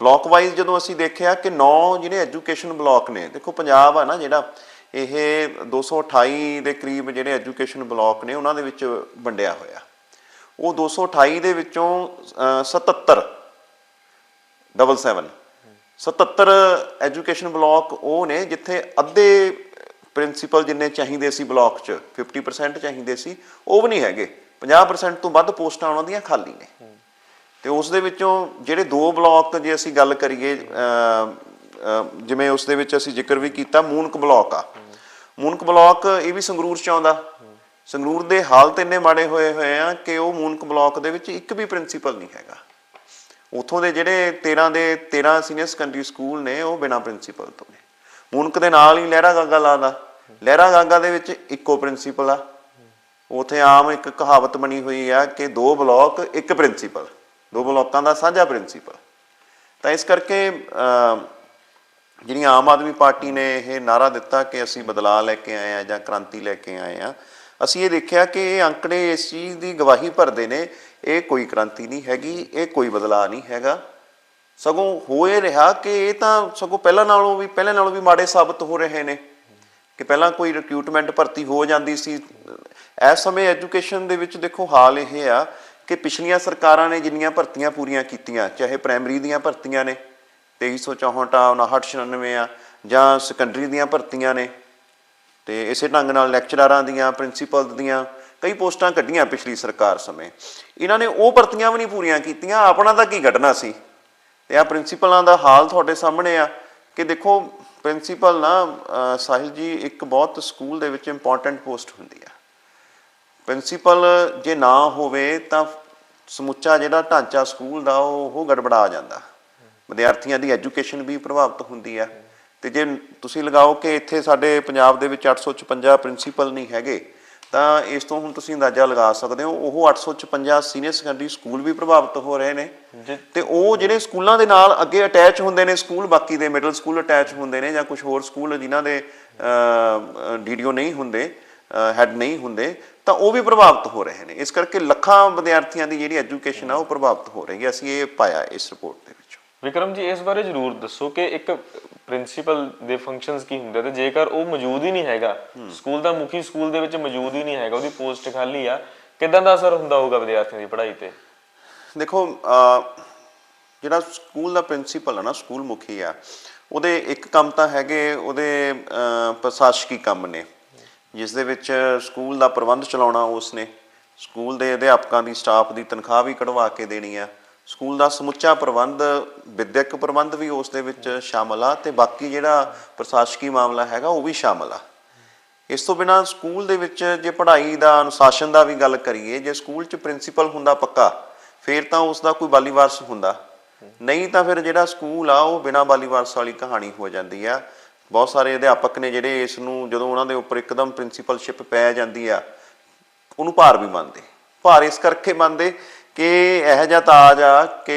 ਬਲਾਕ ਵਾਈਜ਼ ਜਦੋਂ ਅਸੀਂ ਦੇਖਿਆ ਕਿ 9 ਜਿਹੜੇ ਐਜੂਕੇਸ਼ਨ ਬਲਾਕ ਨੇ, ਦੇਖੋ ਪੰਜਾਬ ਆ ਨਾ ਜਿਹੜਾ, ਇਹ 228 ਦੇ ਕਰੀਬ ਜਿਹੜੇ ਐਜੂਕੇਸ਼ਨ ਬਲਾਕ ਨੇ, ਉਹਨਾਂ ਦੇ ਵਿੱਚ ਵੰਡਿਆ ਹੋਇਆ। ਉਹ 228 ਦੇ ਵਿੱਚੋਂ ਅ, 77 ਡਬਲ 7 77 ਐਜੂਕੇਸ਼ਨ ਬਲਾਕ ਉਹ ਨੇ ਜਿੱਥੇ ਅੱਧੇ ਪ੍ਰਿੰਸੀਪਲ ਜਿੰਨੇ ਚਾਹੀਦੇ ਸੀ ਬਲਾਕ 'ਚ 50% ਚਾਹੀਦੇ ਸੀ ਉਹ ਵੀ ਨਹੀਂ ਹੈਗੇ। 50% ਤੋਂ ਵੱਧ ਪੋਸਟਾਂ ਉਹਨਾਂ ਦੀਆਂ ਖਾਲੀ ਨੇ। ਤੇ ਉਸ ਦੇ ਵਿੱਚੋਂ ਜਿਹੜੇ ਦੋ ਬਲਾਕ ਜੇ ਅਸੀਂ ਗੱਲ ਕਰੀਏ ਜਿਵੇਂ ਉਸ ਦੇ ਵਿੱਚ ਅਸੀਂ ਜ਼ਿਕਰ ਵੀ ਕੀਤਾ ਮੂਨਕ ਬਲਾਕ ਆ। ਮੂਨਕ ਬਲਾਕ ਇਹ ਵੀ ਸੰਗਰੂਰ ਚ ਆਉਂਦਾ। ਸੰਗਰੂਰ ਦੇ ਹਾਲਤ ਇੰਨੇ ਮਾੜੇ ਹੋਏ ਹੋਏ ਆ ਕਿ ਉਹ ਮੂਨਕ ਬਲਾਕ ਦੇ ਵਿੱਚ ਇੱਕ ਵੀ ਪ੍ਰਿੰਸੀਪਲ ਨਹੀਂ ਹੈਗਾ। ਉਥੋਂ ਦੇ ਜਿਹੜੇ 13 ਦੇ 13 ਸੀਨੀਅਰ ਸੈਕੰਡਰੀ ਸਕੂਲ ਨੇ ਉਹ ਬਿਨਾਂ ਪ੍ਰਿੰਸੀਪਲ ਤੋਂ ਨੇ। ਮੂਨਕ ਦੇ ਨਾਲ ਹੀ ਲਹਿਰਾ ਗਾਗਾ ਲਾਦਾ ਲਹਿਰਾ ਗਾਗਾ ਦੇ ਵਿੱਚ ਇੱਕੋ ਪ੍ਰਿੰਸੀਪਲ ਆ। ਉਥੇ ਆਮ ਇੱਕ ਕਹਾਵਤ ਬਣੀ ਹੋਈ ਆ ਕਿ ਦੋ ਬਲਾਕ ਇੱਕ ਪ੍ਰਿੰਸੀਪਲ। ਦੋ ਬਲਾਕਾਂ ਦਾ ਸਾਂਝਾ ਪ੍ਰਿੰਸੀਪਲ। ਤਾਂ ਇਸ ਕਰਕੇ ਅਮ, ਜਿਹੜੀ ਆਮ ਆਦਮੀ ਪਾਰਟੀ ਨੇ ਇਹ ਨਾਰਾ ਦਿੱਤਾ ਕਿ ਅਸੀਂ ਬਦਲਾਅ ਲੈ ਕੇ ਆਏ ਆ ਜਾਂ ਕ੍ਰਾਂਤੀ ਲੈ ਕੇ ਆਏ ਆ ਅਸੀਂ ਇਹ ਦੇਖਿਆ ਕਿ ਇਹ ਅੰਕੜੇ ਇਸ ਚੀਜ਼ ਦੀ ਗਵਾਹੀ ਭਰਦੇ ਨੇ, ਇਹ ਕੋਈ ਕ੍ਰਾਂਤੀ ਨਹੀਂ ਹੈਗੀ, ਇਹ ਕੋਈ ਬਦਲਾਅ ਨਹੀਂ ਹੈਗਾ। ਸਗੋਂ ਹੋ ਇਹ ਰਿਹਾ ਕਿ ਇਹ ਤਾਂ ਸਗੋਂ ਪਹਿਲਾਂ ਨਾਲੋਂ ਵੀ, ਪਹਿਲਾਂ ਨਾਲੋਂ ਵੀ ਮਾੜੇ ਸਾਬਤ ਹੋ ਰਹੇ ਨੇ। ਕਿ ਪਹਿਲਾਂ ਕੋਈ ਰਿਕਰੂਟਮੈਂਟ ਭਰਤੀ ਹੋ ਜਾਂਦੀ ਸੀ। ਇਸ ਸਮੇਂ ਐਜੂਕੇਸ਼ਨ ਦੇ ਵਿੱਚ ਦੇਖੋ ਹਾਲ ਇਹ ਆ ਕਿ ਪਿਛਲੀਆਂ ਸਰਕਾਰਾਂ ਨੇ ਜਿੰਨੀਆਂ ਭਰਤੀਆਂ ਪੂਰੀਆਂ ਕੀਤੀਆਂ, ਚਾਹੇ ਪ੍ਰਾਇਮਰੀ ਦੀਆਂ ਭਰਤੀਆਂ ਨੇ 2364 ਆ 5996 ਆ, ਜਾਂ ਸੈਕੰਡਰੀ ਦੀਆਂ ਭਰਤੀਆਂ ਨੇ ਤੇ ਇਸੇ ਢੰਗ ਨਾਲ ਲੈਕਚਰਾਰਾਂ ਦੀਆਂ ਪ੍ਰਿੰਸੀਪਲ ਦੀਆਂ ਕਈ ਪੋਸਟਾਂ ਕੱਢੀਆਂ ਪਿਛਲੀ ਸਰਕਾਰ ਸਮੇਂ। ਇਹਨਾਂ ਨੇ ਉਹ ਭਰਤੀਆਂ ਵੀ ਨਹੀਂ ਪੂਰੀਆਂ ਕੀਤੀਆਂ, ਆਪਣਾ ਤਾਂ ਕੀ ਕੱਢਣਾ ਸੀ? ਤੇ ਆ ਪ੍ਰਿੰਸੀਪਲਾਂ ਦਾ ਹਾਲ ਤੁਹਾਡੇ ਸਾਹਮਣੇ ਆ ਕਿ ਦੇਖੋ ਪ੍ਰਿੰਸੀਪਲ ਨਾ ਸਾਹਿਲ ਜੀ ਇੱਕ ਬਹੁਤ ਸਕੂਲ ਦੇ ਵਿੱਚ ਇੰਪੋਰਟੈਂਟ ਪੋਸਟ ਹੁੰਦੀ ਆ। ਪ੍ਰਿੰਸੀਪਲ ਜੇ ਨਾ ਹੋਵੇ ਤਾਂ ਸਮੁੱਚਾ ਜਿਹੜਾ ਢਾਂਚਾ ਸਕੂਲ ਦਾ, ਉਹ ਉਹ ਗੜਬੜਾ ਜਾਂਦਾ। ਵਿਦਿਆਰਥੀਆਂ ਦੀ ਐਜੂਕੇਸ਼ਨ ਵੀ ਪ੍ਰਭਾਵਿਤ ਹੁੰਦੀ ਆ। ਤੇ ਜੇ ਤੁਸੀਂ ਲਗਾਓ ਕਿ ਇੱਥੇ ਸਾਡੇ ਪੰਜਾਬ ਦੇ ਵਿੱਚ 856 ਪ੍ਰਿੰਸੀਪਲ ਨਹੀਂ ਹੈਗੇ ਤਾਂ ਇਸ ਤੋਂ ਹੁਣ ਤੁਸੀਂ ਅੰਦਾਜ਼ਾ ਲਗਾ ਸਕਦੇ ਹੋ ਉਹ 856 ਸੀਨੀਅਰ ਸੈਕੰਡਰੀ ਸਕੂਲ ਵੀ ਪ੍ਰਭਾਵਿਤ ਹੋ ਰਹੇ ਨੇ। ਤੇ ਉਹ ਜਿਹੜੇ ਸਕੂਲਾਂ ਦੇ ਨਾਲ ਅੱਗੇ ਅਟੈਚ ਹੁੰਦੇ ਨੇ ਸਕੂਲ ਬਾਕੀ ਦੇ ਮਿਡਲ ਸਕੂਲ ਅਟੈਚ ਹੁੰਦੇ ਨੇ ਜਾਂ ਕੁਝ ਹੋਰ ਸਕੂਲ ਜਿਨ੍ਹਾਂ ਦੇ ਡੀਡੀਓ ਨਹੀਂ ਹੁੰਦੇ ਹੈਡ ਨਹੀਂ ਹੁੰਦੇ ਤਾਂ ਉਹ ਵੀ ਪ੍ਰਭਾਵਿਤ ਹੋ ਰਹੇ ਨੇ। ਇਸ ਕਰਕੇ ਲੱਖਾਂ ਵਿਦਿਆਰਥੀਆਂ ਦੀ ਜਿਹੜੀ ਐਜੂਕੇਸ਼ਨ ਆ ਉਹ ਪ੍ਰਭਾਵਿਤ ਹੋ ਰਹੀ ਹੈ। ਅਸੀਂ ਇਹ ਪਾਇਆ ਇਸ ਰਿਪੋਰਟ ਦੇ ਵਿੱਚ ਵਿਕਰਮ ਜੀ ਇਸ ਬਾਰੇ ਜ਼ਰੂਰ ਦੱਸੋ ਕਿ ਇੱਕ ਪ੍ਰਿੰਸੀਪਲ ਦੇ ਫੰਕਸ਼ਨਸ ਕੀ ਹੁੰਦੇ ਤੇ ਜੇਕਰ ਉਹ ਮੌਜੂਦ ਹੀ ਨਹੀਂ ਹੈਗਾ ਸਕੂਲ ਦਾ ਮੁਖੀ ਸਕੂਲ ਦੇ ਵਿੱਚ ਮੌਜੂਦ ਹੀ ਨਹੀਂ ਹੈਗਾ ਉਹਦੀ ਪੋਸਟ ਖਾਲੀ ਆ ਕਿਦਾਂ ਦਾ ਅਸਰ ਹੁੰਦਾ ਹੋਊਗਾ ਵਿਦਿਆਰਥੀਆਂ ਦੀ ਪੜ੍ਹਾਈ ਤੇ? ਦੇਖੋ ਜਿਹੜਾ ਸਕੂਲ ਦਾ ਪ੍ਰਿੰਸੀਪਲ ਹੈ ਨਾ ਸਕੂਲ ਮੁਖੀ ਆ ਉਹਦੇ ਇੱਕ ਕੰਮ ਤਾਂ ਹੈਗੇ ਉਹਦੇ ਪ੍ਰਸ਼ਾਸਕੀ ਕੰਮ ਨੇ। ਜਿਸ ਦੇ ਵਿੱਚ ਸਕੂਲ ਦਾ ਪ੍ਰਬੰਧ ਚਲਾਉਣਾ ਉਸ ਨੇ ਸਕੂਲ ਦੇ ਅਧਿਆਪਕਾਂ ਦੀ ਸਟਾਫ ਦੀ ਤਨਖਾਹ ਵੀ ਕਢਵਾ ਕੇ ਦੇਣੀ ਆ। ਸਕੂਲ ਦਾ ਸਮੁੱਚਾ ਪ੍ਰਬੰਧ, ਵਿਦਿਅਕ ਪ੍ਰਬੰਧ ਵੀ ਉਸ ਦੇ ਵਿੱਚ ਸ਼ਾਮਲ ਆ ਤੇ ਬਾਕੀ ਜਿਹੜਾ ਪ੍ਰਸ਼ਾਸਕੀ ਮਾਮਲਾ ਹੈਗਾ ਉਹ ਵੀ ਸ਼ਾਮਲ ਆ। ਇਸ ਤੋਂ ਬਿਨਾ ਸਕੂਲ ਦੇ ਵਿੱਚ ਜੇ ਪੜ੍ਹਾਈ ਦਾ ਅਨੁਸ਼ਾਸਨ ਦਾ ਵੀ ਗੱਲ ਕਰੀਏ, ਜੇ ਸਕੂਲ 'ਚ ਪ੍ਰਿੰਸੀਪਲ ਹੁੰਦਾ ਪੱਕਾ, ਫਿਰ ਤਾਂ ਉਸ ਦਾ ਕੋਈ ਬਾਲੀ ਵਾਰਸ ਹੁੰਦਾ। ਨਹੀਂ ਤਾਂ ਫਿਰ ਜਿਹੜਾ ਸਕੂਲ ਆ, ਉਹ ਬਿਨਾ ਬਾਲੀ ਵਾਰਸ ਵਾਲੀ ਕਹਾਣੀ ਹੋ ਜਾਂਦੀ ਆ। ਬਹੁਤ ਸਾਰੇ ਅਧਿਆਪਕ ਨੇ ਜਿਹੜੇ ਇਸ ਨੂੰ ਜਦੋਂ ਉਹਨਾਂ ਦੇ ਉੱਪਰ ਇੱਕਦਮ ਪ੍ਰਿੰਸੀਪਲਸ਼ਿਪ ਪੈ ਜਾਂਦੀ ਆ, ਉਹਨੂੰ ਭਾਰ ਵੀ ਮੰਨਦੇ। ਭਾਰ ਇਸ ਕਰਕੇ ਮੰਨਦੇ ਕਿ ਇਹੋ ਜਿਹਾ ਤਾਜ ਆ ਕਿ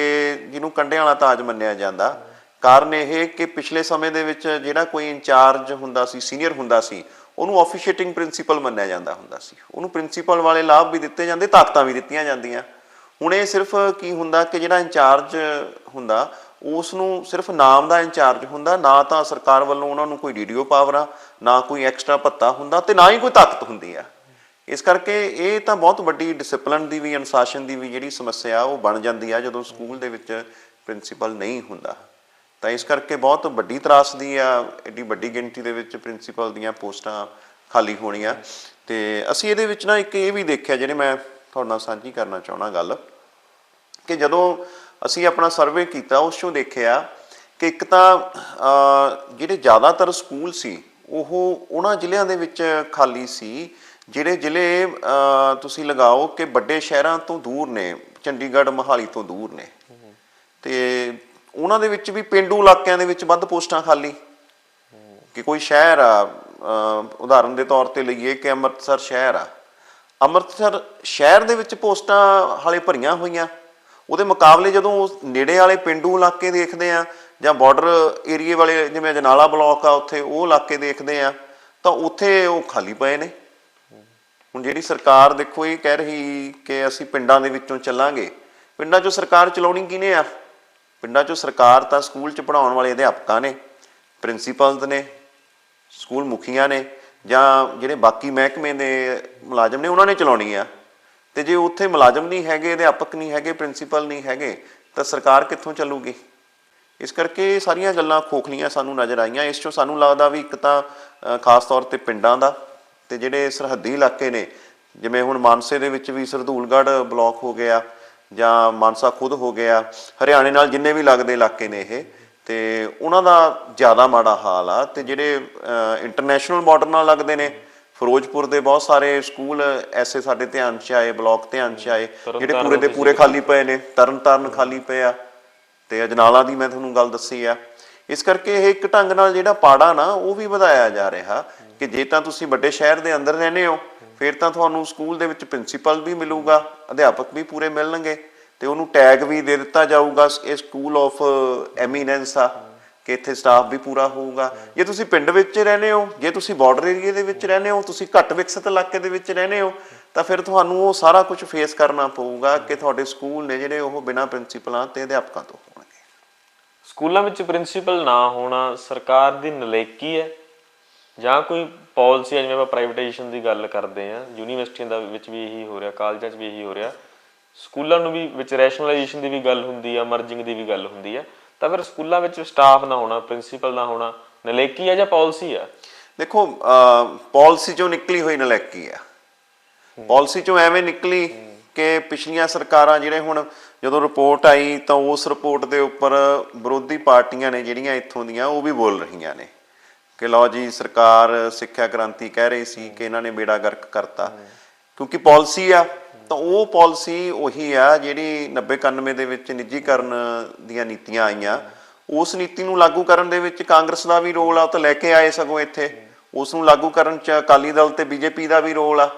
ਜਿਹਨੂੰ ਕੰਡਿਆਂ ਵਾਲਾ ਤਾਜ ਮੰਨਿਆ ਜਾਂਦਾ। ਕਾਰਨ ਇਹ ਕਿ ਪਿਛਲੇ ਸਮੇਂ ਦੇ ਵਿੱਚ ਜਿਹੜਾ ਕੋਈ ਇੰਚਾਰਜ ਹੁੰਦਾ ਸੀ, ਸੀਨੀਅਰ ਹੁੰਦਾ ਸੀ, ਉਹਨੂੰ ਆਫੀਸ਼ੀਏਟਿੰਗ ਪ੍ਰਿੰਸੀਪਲ ਮੰਨਿਆ ਜਾਂਦਾ ਹੁੰਦਾ ਸੀ। ਉਹਨੂੰ ਪ੍ਰਿੰਸੀਪਲ ਵਾਲੇ ਲਾਭ ਵੀ ਦਿੱਤੇ ਜਾਂਦੇ, ਤਾਕਤਾਂ ਵੀ ਦਿੱਤੀਆਂ ਜਾਂਦੀਆਂ। ਹੁਣ ਇਹ ਸਿਰਫ ਕੀ ਹੁੰਦਾ ਕਿ ਜਿਹੜਾ ਇੰਚਾਰਜ ਹੁੰਦਾ ਉਸ ਨੂੰ ਸਿਰਫ ਨਾਮ ਦਾ ਇੰਚਾਰਜ ਹੁੰਦਾ, ਨਾ ਤਾਂ ਸਰਕਾਰ ਵੱਲੋਂ ਉਹਨਾਂ ਨੂੰ ਕੋਈ ਡੀਡੀਓ ਪਾਵਰ ਆ, ਨਾ ਕੋਈ ਐਕਸਟਰਾ ਭੱਤਾ ਹੁੰਦਾ ਤੇ ਨਾ ਹੀ ਕੋਈ ਤਾਕਤ ਹੁੰਦੀ ਆ। ਇਸ ਕਰਕੇ ਇਹ ਤਾਂ ਬਹੁਤ ਵੱਡੀ ਡਿਸਪਲਿਨ ਦੀ ਵੀ, ਅਨੁਸ਼ਾਸਨ ਦੀ ਵੀ ਜਿਹੜੀ ਸਮੱਸਿਆ ਉਹ ਬਣ ਜਾਂਦੀ ਆ ਜਦੋਂ ਸਕੂਲ ਦੇ ਵਿੱਚ ਪ੍ਰਿੰਸੀਪਲ ਨਹੀਂ ਹੁੰਦਾ। ਤਾਂ ਇਸ ਕਰਕੇ ਬਹੁਤ ਵੱਡੀ ਤਰਾਸਦੀ ਆ ਐਡੀ ਵੱਡੀ ਗਿਣਤੀ ਦੇ ਵਿੱਚ ਪ੍ਰਿੰਸੀਪਲ ਦੀਆਂ ਪੋਸਟਾਂ ਖਾਲੀ ਹੋਣੀਆਂ। ਤੇ ਅਸੀਂ ਇਹਦੇ ਵਿੱਚ ਨਾ ਇੱਕ ਇਹ ਵੀ ਦੇਖਿਆ, ਜਿਹੜੇ ਮੈਂ ਤੁਹਾਡੇ ਨਾਲ ਸਾਂਝੀ ਕਰਨਾ ਚਾਹਣਾ ਗੱਲ, ਕਿ ਜਦੋਂ ਅਸੀਂ ਆਪਣਾ ਸਰਵੇ ਕੀਤਾ, ਉਸ ਚੋਂ ਦੇਖਿਆ ਕਿ ਇੱਕ ਤਾਂ ਜਿਹੜੇ ਜ਼ਿਆਦਾਤਰ ਸਕੂਲ ਸੀ, ਉਹ ਉਹਨਾਂ ਜ਼ਿਲ੍ਹਿਆਂ ਦੇ ਵਿੱਚ ਖਾਲੀ ਸੀ। ਜਿਹੜੇ ਜ਼ਿਲ੍ਹੇ ਤੁਸੀਂ ਲਗਾਓ ਕਿ ਵੱਡੇ ਸ਼ਹਿਰਾਂ ਤੋਂ ਦੂਰ ਨੇ, ਚੰਡੀਗੜ੍ਹ, ਮੋਹਾਲੀ ਤੋਂ ਦੂਰ ਨੇ। ਤੇ ਉਹਨਾਂ ਦੇ ਵਿੱਚ ਵੀ ਪਿੰਡੂ ਇਲਾਕਿਆਂ ਦੇ ਵਿੱਚ ਵੱਧ ਪੋਸਟਾਂ ਖਾਲੀ? ਕਿ ਕੋਈ ਸ਼ਹਿਰ ਆ ਉਦਾਹਰਨ ਦੇ ਤੌਰ ਤੇ ਲਈਏ ਕਿ ਅੰਮ੍ਰਿਤਸਰ ਸ਼ਹਿਰ ਆ। ਅੰਮ੍ਰਿਤਸਰ ਸ਼ਹਿਰ ਦੇ ਵਿੱਚ ਪੋਸਟਾਂ ਹਾਲੇ ਭਰੀਆਂ ਹੋਈਆਂ। ਉਹਦੇ ਮੁਕਾਬਲੇ ਜਦੋਂ ਨੇੜੇ ਵਾਲੇ ਪਿੰਡੂ ਇਲਾਕੇ ਦੇਖਦੇ ਆ, ਜਾਂ ਬਾਰਡਰ ਏਰੀਏ ਵਾਲੇ, ਜਿਵੇਂ ਜਨਾਲਾ ਬਲਾਕ ਆ, ਉੱਥੇ ਉਹ ਇਲਾਕੇ ਦੇਖਦੇ ਆ, ਤਾਂ ਉੱਥੇ ਉਹ ਖਾਲੀ ਪਏ ਨੇ। ਹੁਣ ਜਿਹੜੀ ਸਰਕਾਰ ਦੇਖੋ, ਇਹ ਕਹਿ ਰਹੀ ਕਿ ਅਸੀਂ ਪਿੰਡਾਂ ਦੇ ਵਿੱਚੋਂ ਚੱਲਾਂਗੇ। ਪਿੰਡਾਂ 'ਚੋਂ ਸਰਕਾਰ ਚਲਾਉਣੀ ਕਿਹਨੇ ਆ? ਪਿੰਡਾਂ 'ਚੋਂ ਸਰਕਾਰ ਤਾਂ ਸਕੂਲ 'ਚ ਪੜਾਉਣ ਵਾਲੇ ਅਧਿਆਪਕਾਂ ਨੇ, ਪ੍ਰਿੰਸੀਪਲਸ ਨੇ, ਸਕੂਲ ਮੁਖੀਆਂ ਨੇ, ਜਾਂ ਜਿਹੜੇ ਬਾਕੀ ਮਹਿਕਮੇ ਦੇ ਮੁਲਾਜ਼ਮ ਨੇ, ਉਹਨਾਂ ਨੇ ਚਲਾਉਣੀ ਆ। ਤੇ ਜੇ ਉੱਥੇ ਮੁਲਾਜ਼ਮ ਨਹੀਂ ਹੈਗੇ, ਅਧਿਆਪਕ ਨਹੀਂ ਹੈਗੇ, ਪ੍ਰਿੰਸੀਪਲ ਨਹੀਂ ਹੈਗੇ, ਤਾਂ ਸਰਕਾਰ ਕਿੱਥੋਂ ਚੱਲੂਗੀ? ਇਸ ਕਰਕੇ ਇਹ ਸਾਰੀਆਂ ਗੱਲਾਂ ਖੋਖਲੀਆਂ ਸਾਨੂੰ ਨਜ਼ਰ ਆਈਆਂ। ਇਸ ਚੋਂ ਸਾਨੂੰ ਲੱਗਦਾ ਵੀ ਇੱਕ ਤਾਂ ਖਾਸ ਤੌਰ ਤੇ ਪਿੰਡਾਂ ਦਾ ਤੇ ਜਿਹੜੇ ਸਰਹੱਦੀ ਇਲਾਕੇ ਨੇ ਜਿਵੇਂ ਹੁਣ ਮਾਨਸੇ ਦੇ ਵਿੱਚ ਵੀ ਸਰਦੂਲਗੜ੍ਹ ਬਲਾਕ ਹੋ ਗਿਆ ਜਾਂ ਮਾਨਸਾ ਖੁਦ ਹੋ ਗਿਆ ਹਰਿਆਣੇ ਨਾਲ ਜਿੰਨੇ ਵੀ ਲੱਗਦੇ ਇਲਾਕੇ ਨੇ ਇਹ ਤੇ ਉਹਨਾਂ ਦਾ ਜ਼ਿਆਦਾ ਮਾੜਾ ਹਾਲ ਆ। ਤੇ ਜਿਹੜੇ ਇੰਟਰਨੈਸ਼ਨਲ ਬਾਰਡਰ ਨਾਲ ਲੱਗਦੇ ਨੇ ਫਿਰੋਜ਼ਪੁਰ ਦੇ ਬਹੁਤ ਸਾਰੇ ਸਕੂਲ ਐਸੇ ਸਾਡੇ ਧਿਆਨ 'ਚ ਆਏ ਬਲਾਕ ਧਿਆਨ 'ਚ ਆਏ ਜਿਹੜੇ ਪੂਰੇ ਦੇ ਪੂਰੇ ਖਾਲੀ ਪਏ ਨੇ ਤਰਨਤਾਰਨ ਖਾਲੀ ਪਏ ਆ ਤੇ ਅਜਨਾਲਾ ਦੀ ਮੈਂ ਤੁਹਾਨੂੰ ਗੱਲ ਦੱਸੀ ਆ। ਇਸ ਕਰਕੇ ਇਹ ਇੱਕ ਢੰਗ ਨਾਲ ਜਿਹੜਾ ਪਾੜਾ ਨਾ ਉਹ ਵੀ ਵਧਾਇਆ ਜਾ ਰਿਹਾ। ਕਿ ਜੇ ਤਾਂ ਤੁਸੀਂ ਵੱਡੇ ਸ਼ਹਿਰ ਦੇ ਅੰਦਰ ਰਹਿੰਦੇ ਹੋ, ਫਿਰ ਤਾਂ ਤੁਹਾਨੂੰ ਸਕੂਲ ਦੇ ਵਿੱਚ ਪ੍ਰਿੰਸੀਪਲ ਵੀ ਮਿਲੂਗਾ, ਅਧਿਆਪਕ ਵੀ ਪੂਰੇ ਮਿਲਣਗੇ, ਤੇ ਉਹਨੂੰ ਟੈਗ ਵੀ ਦੇ ਦਿੱਤਾ ਜਾਊਗਾ, ਇਹ ਸਕੂਲ ਆਫ ਐਮੀਨੈਂਸ ਆ, ਕਿ ਇੱਥੇ ਸਟਾਫ ਵੀ ਪੂਰਾ ਹੋਊਗਾ। ਜੇ ਤੁਸੀਂ ਪਿੰਡ ਵਿੱਚ ਰਹਿੰਦੇ ਹੋ, ਜੇ ਤੁਸੀਂ ਬਾਰਡਰ ਏਰੀਆ ਦੇ ਵਿੱਚ ਰਹਿੰਦੇ ਹੋ, ਤੁਸੀਂ ਘੱਟ ਵਿਕਸਿਤ ਇਲਾਕੇ ਦੇ ਵਿੱਚ ਰਹਿੰਦੇ ਹੋ, ਤਾਂ ਫਿਰ ਤੁਹਾਨੂੰ ਉਹ ਸਾਰਾ ਕੁਝ ਫੇਸ ਕਰਨਾ ਪਊਗਾ ਕਿ ਤੁਹਾਡੇ ਸਕੂਲ ਨੇ ਜਿਹੜੇ ਉਹ ਬਿਨਾਂ ਪ੍ਰਿੰਸੀਪਲਾਂ ਤੇ ਅਧਿਆਪਕਾਂ ਤੋਂ ਹੋਣਗੇ। ਸਕੂਲਾਂ ਵਿੱਚ ਪ੍ਰਿੰਸੀਪਲ ਨਾ ਹੋਣਾ ਸਰਕਾਰ ਦੀ ਨਲੇਕੀ ਹੈ। ਜਾਂ ਕੋਈ ਪਾਲਿਸੀ ਜਿਵੇਂ ਆਪਾਂ ਪ੍ਰਾਈਵੇਟਾਈਜੇਸ਼ਨ ਦੀ ਗੱਲ ਕਰਦੇ ਆ ਯੂਨੀਵਰਸਿਟੀਆਂ ਦਾ ਵਿੱਚ ਵੀ ਇਹੀ ਹੋ ਰਿਹਾ ਕਾਲਜਾਂ 'ਚ ਵੀ ਇਹੀ ਹੋ ਰਿਹਾ ਸਕੂਲਾਂ ਨੂੰ ਵੀ ਵਿੱਚ ਰੈਸ਼ਨਲਾਈਜੇਸ਼ਨ ਦੀ ਵੀ ਗੱਲ ਹੁੰਦੀ ਆ ਮਰਜਿੰਗ ਦੀ ਵੀ ਗੱਲ ਹੁੰਦੀ ਆ ਤਾਂ ਫਿਰ ਸਕੂਲਾਂ ਵਿੱਚ ਸਟਾਫ ਨਾ ਹੋਣਾ ਪ੍ਰਿੰਸੀਪਲ ਨਾ ਹੋਣਾ ਨਲਾਇਕੀ ਹੈ ਜਾਂ ਪਾਲਿਸੀ ਆ? ਦੇਖੋ ਪਾਲਿਸੀ ਚੋਂ ਨਿਕਲੀ ਹੋਈ ਨਲੈਕੀ ਆ। ਪਾਲਿਸੀ ਚੋਂ ਐਵੇਂ ਨਿਕਲੀ ਕਿ ਪਿਛਲੀਆਂ ਸਰਕਾਰਾਂ ਜਿਹੜੇ ਹੁਣ ਜਦੋਂ ਰਿਪੋਰਟ ਆਈ ਤਾਂ ਉਸ ਰਿਪੋਰਟ ਦੇ ਉੱਪਰ ਵਿਰੋਧੀ ਪਾਰਟੀਆਂ ਨੇ ਜਿਹੜੀਆਂ ਇੱਥੋਂ ਦੀਆਂ ਉਹ ਵੀ ਬੋਲ ਰਹੀਆਂ ਨੇ। ਕਿ ਲਓ ਜੀ, ਸਰਕਾਰ, ਸਿੱਖਿਆ ਕ੍ਰਾਂਤੀ ਕਹਿ ਰਹੀ ਸੀ ਕਿ ਇਹਨਾਂ ਨੇ ਬੇੜਾ ਗਰਕ ਕਰਤਾ। ਕਿਉਂਕਿ ਪਾਲਿਸੀ ਆ, ਤਾਂ ਉਹ ਪਾਲਿਸੀ ਉਹੀ ਆ ਜਿਹੜੀ 90 91 ਦੇ ਵਿੱਚ ਨਿੱਜੀਕਰਨ ਦੀਆਂ ਨੀਤੀਆਂ ਆਈਆਂ। ਉਸ ਨੀਤੀ ਨੂੰ ਲਾਗੂ ਕਰਨ ਦੇ ਵਿੱਚ ਕਾਂਗਰਸ ਦਾ ਵੀ ਰੋਲ ਆ, ਉਹ ਤਾਂ ਲੈ ਕੇ ਆਏ ਸਗੋਂ ਇੱਥੇ। ਉਸ ਨੂੰ ਲਾਗੂ ਕਰਨ ਚ ਅਕਾਲੀ ਦਲ ਤੇ ਬੀਜੇਪੀ ਦਾ ਵੀ ਰੋਲ ਆ।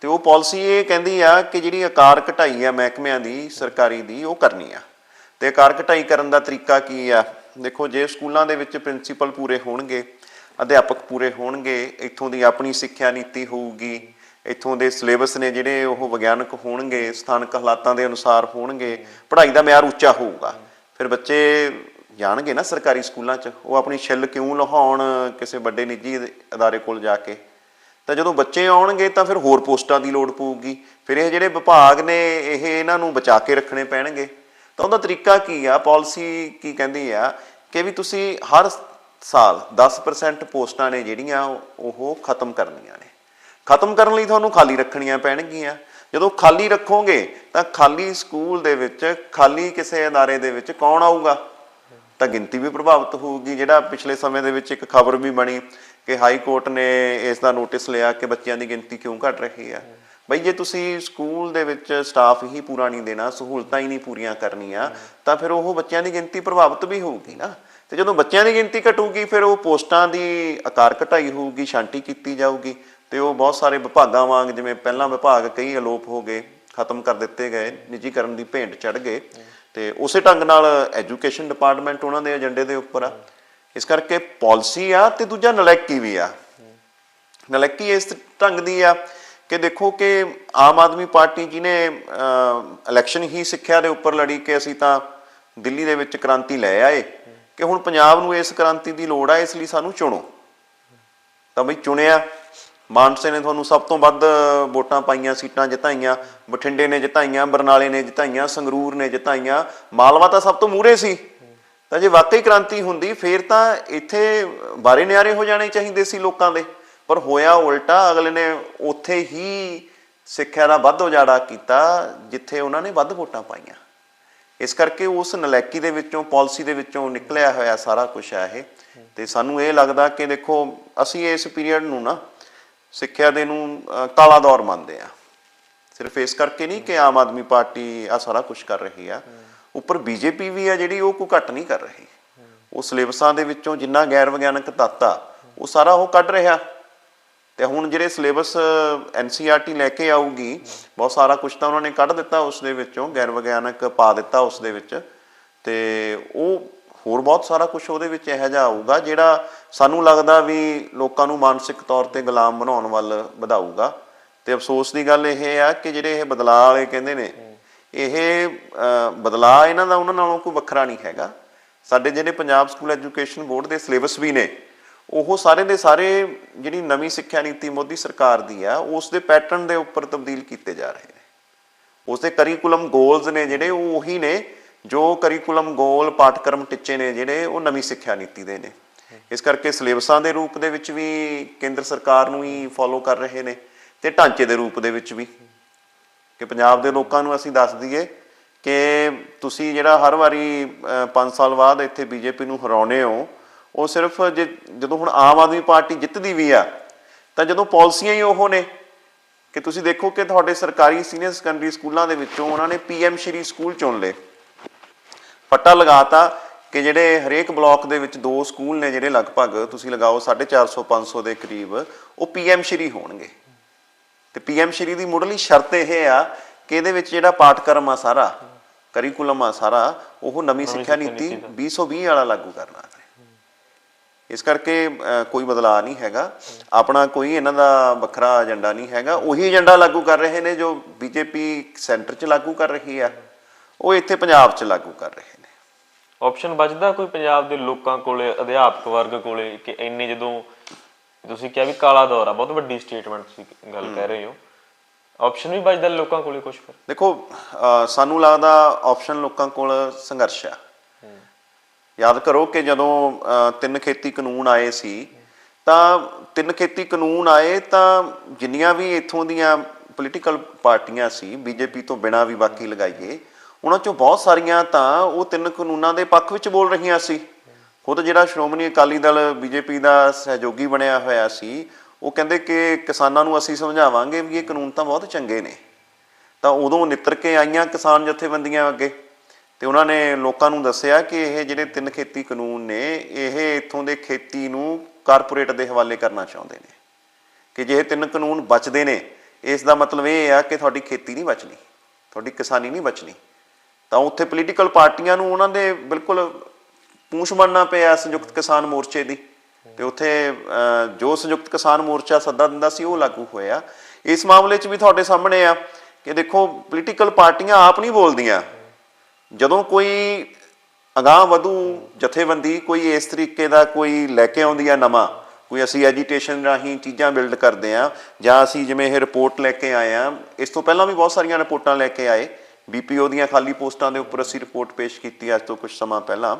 ਤੇ ਉਹ ਪਾਲਿਸੀ ਇਹ ਕਹਿੰਦੀ ਆ ਕਿ ਜਿਹੜੀ ਆਕਾਰ ਘਟਾਈ ਆ ਮਹਿਕਮਿਆਂ ਦੀ, ਸਰਕਾਰੀ ਦੀ, ਉਹ ਕਰਨੀ ਆ। ਤੇ ਆਕਾਰ ਘਟਾਈ ਕਰਨ ਦਾ ਤਰੀਕਾ ਕੀ ਆ? ਦੇਖੋ, ਜੇ ਸਕੂਲਾਂ ਦੇ ਵਿੱਚ ਪ੍ਰਿੰਸੀਪਲ ਪੂਰੇ ਹੋਣਗੇ, ਅਧਿਆਪਕ ਪੂਰੇ ਹੋਣਗੇ, ਇੱਥੋਂ ਦੀ ਆਪਣੀ ਸਿੱਖਿਆ ਨੀਤੀ ਹੋਊਗੀ, ਇੱਥੋਂ ਦੇ ਸਿਲੇਬਸ ਨੇ ਜਿਹੜੇ ਉਹ ਵਿਗਿਆਨਕ ਹੋਣਗੇ, ਸਥਾਨਕ ਹਾਲਾਤਾਂ ਦੇ ਅਨੁਸਾਰ ਹੋਣਗੇ, ਪੜ੍ਹਾਈ ਦਾ ਮਿਆਰ ਉੱਚਾ ਹੋਊਗਾ। ਫਿਰ ਬੱਚੇ ਜਾਣਗੇ ਨਾ ਸਰਕਾਰੀ ਸਕੂਲਾਂ 'ਚ, ਉਹ ਆਪਣੀ ਛਿੱਲ ਕਿਉਂ ਲਹਾਉਣ ਕਿਸੇ ਵੱਡੇ ਨਿੱਜੀ ਅਦਾਰੇ ਕੋਲ ਜਾ ਕੇ? ਤਾਂ ਜਦੋਂ ਬੱਚੇ ਆਉਣਗੇ ਤਾਂ ਫਿਰ ਹੋਰ ਪੋਸਟਾਂ ਦੀ ਲੋੜ ਪਊਗੀ, ਫਿਰ ਇਹ ਜਿਹੜੇ ਵਿਭਾਗ ਨੇ, ਇਹ ਇਹਨਾਂ ਨੂੰ ਬਚਾ ਕੇ ਰੱਖਣੇ ਪੈਣਗੇ। ਤਾਂ ਉਹਦਾ ਤਰੀਕਾ ਕੀ ਆ? ਪਾਲਿਸੀ ਕੀ ਕਹਿੰਦੀ ਆ ਕਿ ਵੀ ਤੁਸੀਂ ਹਰ ਸਾਲ 10% ਪੋਸਟਾਂ ਨੇ ਜਿਹੜੀਆਂ ਉਹ ਖਤਮ ਕਰਨੀਆਂ ਨੇ। ਖਤਮ ਕਰਨ ਲਈ ਤੁਹਾਨੂੰ ਖਾਲੀ ਰੱਖਣੀਆਂ ਪੈਣਗੀਆਂ। ਜਦੋਂ ਖਾਲੀ ਰੱਖੋਗੇ ਤਾਂ ਖਾਲੀ ਸਕੂਲ ਦੇ ਵਿੱਚ, ਖਾਲੀ ਕਿਸੇ ਅਦਾਰੇ ਦੇ ਵਿੱਚ ਕੌਣ ਆਊਗਾ? ਤਾਂ ਗਿਣਤੀ ਵੀ ਪ੍ਰਭਾਵਿਤ ਹੋਊਗੀ। ਜਿਹੜਾ ਪਿਛਲੇ ਸਮੇਂ ਦੇ ਵਿੱਚ ਇੱਕ ਖਬਰ ਵੀ ਬਣੀ ਕਿ ਹਾਈ ਕੋਰਟ ਨੇ ਇਸ ਦਾ ਨੋਟਿਸ ਲਿਆ ਕਿ ਬੱਚਿਆਂ ਦੀ ਗਿਣਤੀ ਕਿਉਂ ਘਟ ਰਹੀ ਹੈ ਬਈ ਜੇ ਤੁਸੀਂ ਸਕੂਲ ਦੇ ਵਿੱਚ ਸਟਾਫ ਹੀ ਪੂਰਾ ਨਹੀਂ ਦੇਣਾ, ਸਹੂਲਤਾਂ ਹੀ ਨਹੀਂ ਪੂਰੀਆਂ ਕਰਨੀਆਂ, ਤਾਂ ਫਿਰ ਉਹ ਬੱਚਿਆਂ ਦੀ ਗਿਣਤੀ ਪ੍ਰਭਾਵਿਤ ਵੀ ਹੋਊਗੀ ਨਾ। ਤੇ ਜਦੋਂ ਬੱਚਿਆਂ ਦੀ ਗਿਣਤੀ ਘਟੂਗੀ, ਫਿਰ ਉਹ ਪੋਸਟਾਂ ਦੀ ਆਕਾਰ ਘਟਾਈ ਹੋਊਗੀ ਸ਼ਾਂਤੀ ਕੀਤੀ ਜਾਊਗੀ, ਤੇ ਉਹ ਬਹੁਤ ਸਾਰੇ ਵਿਭਾਗਾਂ ਵਾਂਗ, ਜਿਵੇਂ ਪਹਿਲਾਂ ਵਿਭਾਗ ਕਈ ਅਲੋਪ ਹੋ ਗਏ, ਖਤਮ ਕਰ ਦਿੱਤੇ ਗਏ, ਨਿੱਜੀਕਰਨ ਦੀ ਭੇਂਟ ਚੜ ਗਏ, ਤੇ ਉਸੇ ਢੰਗ ਨਾਲ ਐਜੂਕੇਸ਼ਨ ਡਿਪਾਰਟਮੈਂਟ ਉਹਨਾਂ ਦੇ ਏਜੰਡੇ ਦੇ ਉੱਪਰ ਆ। ਇਸ ਕਰਕੇ ਪਾਲਿਸੀ ਆ ਤੇ ਦੂਜਾ ਨਲੈਕੀ ਵੀ ਆ। ਨਲੈਕੀ ਇਸ ਢੰਗ ਦੀ ਆ ਕਿ ਦੇਖੋ ਕਿ ਆਮ ਆਦਮੀ ਪਾਰਟੀ ਜਿਹਨੇ ਇਲੈਕਸ਼ਨ ਹੀ ਸਿੱਖਿਆ ਦੇ ਉੱਪਰ ਲੜੀ ਕਿ ਅਸੀਂ ਤਾਂ ਦਿੱਲੀ ਦੇ ਵਿੱਚ ਕ੍ਰਾਂਤੀ ਲੈ ਆਏ, ਕਿ ਹੁਣ ਪੰਜਾਬ ਨੂੰ ਇਸ ਕ੍ਰਾਂਤੀ ਦੀ ਲੋੜ ਆ, ਇਸ ਲਈ ਸਾਨੂੰ ਚੁਣੋ। ਤਾਂ ਬਈ ਚੁਣਿਆ, ਮਾਨਸੇ ਨੇ ਤੁਹਾਨੂੰ ਸਭ ਤੋਂ ਵੱਧ ਵੋਟਾਂ ਪਾਈਆਂ, ਸੀਟਾਂ ਜਿਤਾਈਆਂ, ਬਠਿੰਡੇ ਨੇ ਜਿਤਾਈਆਂ, ਬਰਨਾਲੇ ਨੇ ਜਿਤਾਈਆਂ, ਸੰਗਰੂਰ ਨੇ ਜਿਤਾਈਆਂ, ਮਾਲਵਾ ਤਾਂ ਸਭ ਤੋਂ ਮੂਹਰੇ ਸੀ। ਤਾਂ ਜੇ ਵਾਕਈ ਕ੍ਰਾਂਤੀ ਹੁੰਦੀ, ਫੇਰ ਤਾਂ ਇੱਥੇ ਬਾਰੇ ਨਿਆਰੇ ਹੋ ਜਾਣੇ ਚਾਹੀਦੇ ਸੀ ਲੋਕਾਂ ਦੇ। ਪਰ ਹੋਇਆ ਉਲਟਾ, ਅਗਲੇ ਨੇ ਉੱਥੇ ਹੀ ਸਿੱਖਿਆ ਦਾ ਵੱਧ ਉਜਾੜਾ ਕੀਤਾ, ਜਿੱਥੇ ਉਹਨਾਂ ਨੇ ਵੱਧ ਵੋਟਾਂ ਪਾਈਆਂ। ਇਸ ਕਰਕੇ ਉਸ ਨਲੈਕੀ ਦੇ ਵਿੱਚੋਂ, ਪਾਲਿਸੀ ਦੇ ਵਿੱਚੋਂ ਨਿਕਲਿਆ ਹੋਇਆ ਸਾਰਾ ਕੁਝ ਹੈ ਇਹ। ਤੇ ਸਾਨੂੰ ਇਹ ਲੱਗਦਾ ਕਿ ਦੇਖੋ, ਅਸੀਂ ਇਸ ਪੀਰੀਅਡ ਨੂੰ ਨਾ ਸਿੱਖਿਆ ਦੇ ਨੂੰ ਕਾਲਾ ਦੌਰ ਮੰਨਦੇ ਆ। ਸਿਰਫ ਇਸ ਕਰਕੇ ਨਹੀਂ ਕਿ ਆਮ ਆਦਮੀ ਪਾਰਟੀ ਆ ਸਾਰਾ ਕੁਝ ਕਰ ਰਹੀ ਆ। ਉੱਪਰ ਬੀਜੇਪੀ ਵੀ ਆ ਜਿਹੜੀ, ਉਹ ਕੋਈ ਘੱਟ ਨਹੀਂ ਕਰ ਰਹੀ। ਉਹ ਸਿਲੇਬਸਾਂ ਦੇ ਵਿੱਚੋਂ ਜਿੰਨਾ ਗੈਰ ਵਿਗਿਆਨਕ ਤੱਤ ਆ, ਉਹ ਸਾਰਾ ਉਹ ਕੱਢ ਰਿਹਾ। ਤੇ ਹੁਣ ਜਿਹੜੇ ਸਿਲੇਬਸ ਐਨਸੀਆਰਟੀ ਲੈ ਕੇ ਆਊਗੀ, ਬਹੁਤ ਸਾਰਾ ਕੁਝ ਤਾਂ ਉਹਨਾਂ ਨੇ ਕੱਢ ਦਿੱਤਾ ਉਸ ਦੇ ਵਿੱਚੋਂ, ਗੈਰ ਵਿਗਿਆਨਕ ਪਾ ਦਿੱਤਾ ਉਸ ਦੇ ਵਿੱਚ। ਤੇ ਉਹ ਹੋਰ ਬਹੁਤ ਸਾਰਾ ਕੁਝ ਉਹਦੇ ਵਿੱਚ ਇਹੋ ਜਿਹਾ ਆਊਗਾ, ਜਿਹੜਾ ਸਾਨੂੰ ਲੱਗਦਾ ਵੀ ਲੋਕਾਂ ਨੂੰ ਮਾਨਸਿਕ ਤੌਰ ਤੇ ਗੁਲਾਮ ਬਣਾਉਣ ਵੱਲ ਵਧਾਊਗਾ। ਤੇ ਅਫਸੋਸ ਦੀ ਗੱਲ ਇਹ ਆ ਕਿ ਜਿਹੜੇ ਇਹ ਬਦਲਾਅ ਵਾਲੇ ਕਹਿੰਦੇ ਨੇ, ਇਹ ਬਦਲਾਅ ਇਹਨਾਂ ਦਾ ਉਹਨਾਂ ਨਾਲੋਂ ਕੋਈ ਵੱਖਰਾ ਨਹੀਂ ਹੈਗਾ। ਸਾਡੇ ਜਿਹੜੇ ਪੰਜਾਬ ਸਕੂਲ ਐਜੂਕੇਸ਼ਨ ਬੋਰਡ ਦੇ ਸਿਲੇਬਸ ਵੀ ਨੇ ਉਹ ਸਾਰੇ ਦੇ ਸਾਰੇ ਜਿਹੜੀ ਨਵੀਂ ਸਿੱਖਿਆ ਨੀਤੀ ਮੋਦੀ ਸਰਕਾਰ ਦੀ ਆ, ਉਸ ਦੇ ਪੈਟਰਨ ਦੇ ਉੱਪਰ ਤਬਦੀਲ ਕੀਤੇ ਜਾ ਰਹੇ ਨੇ। ਉਸ ਦੇ ਕਰਿਕੂਲਮ ਗੋਲਸ ਨੇ ਜਿਹੜੇ, ਉਹ ਉਹੀ ਨੇ ਜੋ ਕਰਿਕੂਲਮ ਗੋਲ ਪਾਠਕ੍ਰਮ ਟਿੱਚੇ ਨੇ ਜਿਹੜੇ, ਉਹ ਨਵੀਂ ਸਿੱਖਿਆ ਨੀਤੀ ਦੇ ਨੇ। ਇਸ ਕਰਕੇ ਸਿਲੇਬਸਾਂ ਦੇ ਰੂਪ ਦੇ ਵਿੱਚ ਵੀ ਕੇਂਦਰ ਸਰਕਾਰ ਨੂੰ ਹੀ ਫੋਲੋ ਕਰ ਰਹੇ ਨੇ ਤੇ ਢਾਂਚੇ ਦੇ ਰੂਪ ਦੇ ਵਿੱਚ ਵੀ। ਕਿ ਪੰਜਾਬ ਦੇ ਲੋਕਾਂ ਨੂੰ ਅਸੀਂ ਦੱਸ ਦਈਏ ਕਿ ਤੁਸੀਂ ਜਿਹੜਾ ਹਰ ਵਾਰੀ 5 ਸਾਲ ਬਾਅਦ ਇੱਥੇ ਬੀਜੇਪੀ ਨੂੰ ਹਰਾਉਨੇ ਹੋ ਉਹ ਸਿਰਫ ਜੇ ਜਦੋਂ ਹੁਣ ਆਮ ਆਦਮੀ ਪਾਰਟੀ ਜਿੱਤਦੀ ਵੀ ਆ ਤਾਂ ਜਦੋਂ ਪਾਲਿਸੀਆਂ ਹੀ ਉਹ ਨੇ ਕਿ ਤੁਸੀਂ ਦੇਖੋ ਕਿ ਤੁਹਾਡੇ ਸਰਕਾਰੀ ਸੀਨੀਅਰ ਸੈਕੰਡਰੀ ਸਕੂਲਾਂ ਦੇ ਵਿੱਚੋਂ ਉਹਨਾਂ ਨੇ ਪੀਐਮ ਸ਼੍ਰੀ ਸਕੂਲ ਚੁਣ ਲਏ। ਫੱਟਾ ਲਗਾਤਾ ਕਿ ਜਿਹੜੇ ਹਰੇਕ ਬਲਾਕ ਦੇ ਵਿੱਚ ਦੋ ਸਕੂਲ ਨੇ ਜਿਹੜੇ ਲਗਭਗ ਤੁਸੀਂ ਲਗਾਓ 450 500 ਦੇ ਕਰੀਬ ਉਹ ਪੀਐਮ ਸ਼੍ਰੀ ਹੋਣਗੇ। ਤੇ ਪੀਐਮ ਸ਼੍ਰੀ ਦੀ ਮੁੱਢਲੀ ਸ਼ਰਤ ਇਹ ਆ ਕਿ ਇਹਦੇ ਵਿੱਚ ਜਿਹੜਾ ਪਾਠਕ੍ਰਮ ਆ ਸਾਰਾ ਕਰਿਕੂਲਮ ਆ ਸਾਰਾ ਉਹ ਨਵੀਂ ਸਿੱਖਿਆ ਨੀਤੀ 2020 ਵਾਲਾ ਲਾਗੂ ਕਰਨਾ। ਇਸ ਕਰਕੇ ਕੋਈ ਬਦਲਾਅ ਨਹੀਂ ਹੈਗਾ। ਆਪਣਾ ਕੋਈ ਇਹਨਾਂ ਦਾ ਵੱਖਰਾ ਏਜੰਡਾ ਨਹੀਂ ਹੈਗਾ। ਉਹੀ ਏਜੰਡਾ ਲਾਗੂ ਕਰ ਰਹੇ ਨੇ ਜੋ ਬੀਜੇਪੀ ਸੈਂਟਰ 'ਚ ਲਾਗੂ ਕਰ ਰਹੀ ਆ। ਉਹ ਇੱਥੇ ਪੰਜਾਬ 'ਚ ਲਾਗੂ ਕਰ ਰਹੇ ਨੇ। ਆਪਸ਼ਨ ਬਚਦਾ ਕੋਈ ਪੰਜਾਬ ਦੇ ਲੋਕਾਂ ਕੋਲੇ ਅਧਿਆਪਕ ਵਰਗ ਕੋਲੇ ਕਿ ਇੰਨੇ ਜਦੋਂ ਤੁਸੀਂ ਕਿਹਾ ਵੀ ਕਾਲਾ ਦੌਰ ਆ ਬਹੁਤ ਵੱਡੀ ਸਟੇਟਮੈਂਟ ਤੁਸੀਂ ਗੱਲ ਕਹਿ ਰਹੇ ਹੋ। ਆਪਸ਼ਨ ਵੀ ਬਚਦਾ ਲੋਕਾਂ ਕੋਲੇ ਕੁਝ ਫਿਰ। ਦੇਖੋ ਸਾਨੂੰ ਲੱਗਦਾ ਆਪਸ਼ਨ ਲੋਕਾਂ ਕੋਲ ਸੰਘਰਸ਼ ਆ। ਯਾਦ ਕਰੋ ਕਿ ਜਦੋਂ ਤਿੰਨ ਖੇਤੀ ਕਾਨੂੰਨ ਆਏ ਸੀ, ਤਾਂ ਤਿੰਨ ਖੇਤੀ ਕਾਨੂੰਨ ਆਏ ਤਾਂ ਜਿੰਨੀਆਂ ਵੀ ਇੱਥੋਂ ਦੀਆਂ ਪੋਲੀਟੀਕਲ ਪਾਰਟੀਆਂ ਸੀ, ਬੀਜੇਪੀ ਤੋਂ ਬਿਨਾਂ ਵੀ ਬਾਕੀ ਲਗਾਈਏ, ਉਹਨਾਂ ਚੋਂ ਬਹੁਤ ਸਾਰੀਆਂ ਤਾਂ ਉਹ ਤਿੰਨ ਕਾਨੂੰਨਾਂ ਦੇ ਪੱਖ ਵਿੱਚ ਬੋਲ ਰਹੀਆਂ ਸੀ। ਖੁਦ ਜਿਹੜਾ ਸ਼੍ਰੋਮਣੀ ਅਕਾਲੀ ਦਲ ਬੀਜੇਪੀ ਦਾ ਸਹਿਯੋਗੀ ਬਣਿਆ ਹੋਇਆ ਸੀ, ਉਹ ਕਹਿੰਦੇ ਕਿ ਕਿਸਾਨਾਂ ਨੂੰ ਅਸੀਂ ਸਮਝਾਵਾਂਗੇ ਵੀ ਇਹ ਕਾਨੂੰਨ ਤਾਂ ਬਹੁਤ ਚੰਗੇ ਨੇ। ਤਾਂ ਉਦੋਂ ਨਿੱਤਰ ਕੇ ਆਈਆਂ ਕਿਸਾਨ ਜਥੇਬੰਦੀਆਂ ਅੱਗੇ। ਤੇ ਉਹਨਾਂ ਨੇ ਲੋਕਾਂ ਨੂੰ ਦੱਸਿਆ ਕਿ ਇਹ ਜਿਹੜੇ ਤਿੰਨ ਖੇਤੀ ਕਾਨੂੰਨ ਨੇ, ਇਹ ਇੱਥੋਂ ਦੇ ਖੇਤੀ ਨੂੰ ਕਾਰਪੋਰੇਟ ਦੇ ਹਵਾਲੇ ਕਰਨਾ ਚਾਹੁੰਦੇ ਨੇ। ਕਿ ਜੇ ਇਹ ਤਿੰਨ ਕਾਨੂੰਨ ਬਚਦੇ ਨੇ, ਇਸ ਦਾ ਮਤਲਬ ਇਹ ਆ ਕਿ ਤੁਹਾਡੀ ਖੇਤੀ ਨਹੀਂ ਬਚਣੀ, ਤੁਹਾਡੀ ਕਿਸਾਨੀ ਨਹੀਂ ਬਚਣੀ। ਤਾਂ ਉੱਥੇ ਪੋਲੀਟੀਕਲ ਪਾਰਟੀਆਂ ਨੂੰ ਉਹਨਾਂ ਦੇ ਬਿਲਕੁਲ ਪੂੰਛ ਬਣਨਾ ਪਿਆ ਸੰਯੁਕਤ ਕਿਸਾਨ ਮੋਰਚੇ ਦੀ। ਤੇ ਉੱਥੇ ਜੋ ਸੰਯੁਕਤ ਕਿਸਾਨ ਮੋਰਚਾ ਸੱਦਾ ਦਿੰਦਾ ਸੀ, ਉਹ ਲਾਗੂ ਹੋਇਆ। ਇਸ ਮਾਮਲੇ 'ਚ ਵੀ ਤੁਹਾਡੇ ਸਾਹਮਣੇ ਆ ਕਿ ਦੇਖੋ ਪੋਲੀਟੀਕਲ ਪਾਰਟੀਆਂ ਆਪ ਨਹੀਂ ਬੋਲਦੀਆਂ। ਜਦੋਂ ਕੋਈ ਅਗਾਹ ਵਧੂ, ਜਥੇਬੰਦੀ ਕੋਈ ਇਸ ਤਰੀਕੇ ਦਾ ਕੋਈ ਲੈ ਕੇ ਆਉਂਦੀ ਆ ਨਵਾਂ, ਕੋਈ ਅਸੀਂ ਐਜੀਟੇਸ਼ਨ ਰਾਹੀਂ ਚੀਜ਼ਾਂ ਬਿਲਡ ਕਰਦੇ ਆ, ਜਾਂ ਅਸੀਂ ਜਿਵੇਂ ਇਹ ਰਿਪੋਰਟ ਲੈ ਕੇ ਆਏ ਆ, ਇਸ ਤੋਂ ਪਹਿਲਾਂ ਵੀ ਬਹੁਤ ਸਾਰੀਆਂ ਰਿਪੋਰਟਾਂ ਲੈ ਕੇ ਆਏ। ਬੀਪੀਓ ਦੀਆਂ ਖਾਲੀ ਪੋਸਟਾਂ ਦੇ ਉੱਪਰ ਅਸੀਂ ਰਿਪੋਰਟ ਪੇਸ਼ ਕੀਤੀ ਅੱਜ ਤੋਂ ਕੁਝ ਸਮਾਂ ਪਹਿਲਾਂ।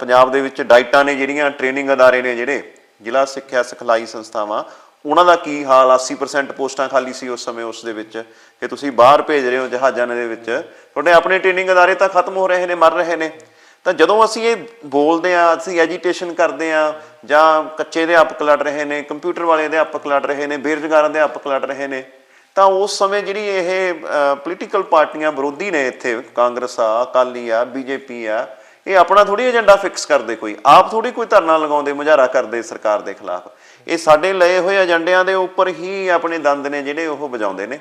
ਪੰਜਾਬ ਦੇ ਵਿੱਚ ਡਾਈਟਾਂ ਨੇ ਜਿਹੜੀਆਂ ਟ੍ਰੇਨਿੰਗ ਅਦਾਰੇ ਨੇ ਜਿਹੜੇ, ਜ਼ਿਲ੍ਹਾ ਸਿੱਖਿਆ ਸਿਖਲਾਈ ਸੰਸਥਾਵਾਂ ਉਹਨਾਂ ਦਾ ਕੀ ਹਾਲ? 80% ਪੋਸਟਾਂ ਖਾਲੀ ਸੀ ਉਸ ਸਮੇਂ ਉਸ ਦੇ ਵਿੱਚ ਕਿ ਤੁਸੀਂ ਬਾਹਰ ਭੇਜ ਰਹੇ ਹੋ ਜਹਾਜ਼ਾਂ ਦੇ ਵਿੱਚ। ਤੁਹਾਡੇ ਆਪਣੇ ਟ੍ਰੇਨਿੰਗ ਅਦਾਰੇ ਤਾਂ ਖਤਮ ਹੋ ਰਹੇ ਨੇ, ਮਰ ਰਹੇ ਨੇ। ਤਾਂ ਜਦੋਂ ਅਸੀਂ ਇਹ ਬੋਲਦੇ ਆ ਅਸੀਂ ਐਜੀਟੇਸ਼ਨ ਕਰਦੇ ਆ ਜਾਂ ਕੱਚੇ ਅਧਿਆਪਕ ਲੜ ਰਹੇ ਨੇ ਕੰਪਿਊਟਰ ਵਾਲੇ ਅਧਿਆਪਕ ਲੜ ਰਹੇ ਨੇ, ਬੇਰੁਜ਼ਗਾਰ ਅਧਿਆਪਕ ਲੜ ਰਹੇ ਨੇ, ਤਾਂ ਉਸ ਸਮੇਂ ਜਿਹੜੀ ਇਹ ਪੋਲੀਟੀਕਲ ਪਾਰਟੀਆਂ ਵਿਰੋਧੀ ਨੇ ਇੱਥੇ, ਕਾਂਗਰਸ ਆ, ਅਕਾਲੀ ਆ, ਬੀਜੇਪੀ ਆ, ਇਹ ਆਪਣਾ ਥੋੜੀ ਏਜੰਡਾ ਫਿਕਸ ਕਰਦੇ ਕੋਈ। ਆਪ ਥੋੜੀ ਕੋਈ ਧਰਨਾ ਲਗਾਉਂਦੇ, ਮੁਜ਼ਾਹਰਾ ਕਰਦੇ ਸਰਕਾਰ ਦੇ ਖਿਲਾਫ। ਇਹ ਸਾਡੇ ਲਏ ਹੋਏ ਏਜੰਡਿਆਂ ਦੇ ਉੱਪਰ ਹੀ ਆਪਣੇ ਦੰਦ ਨੇ ਜਿਹੜੇ ਉਹ ਵਜਾਉਂਦੇ ਨੇ।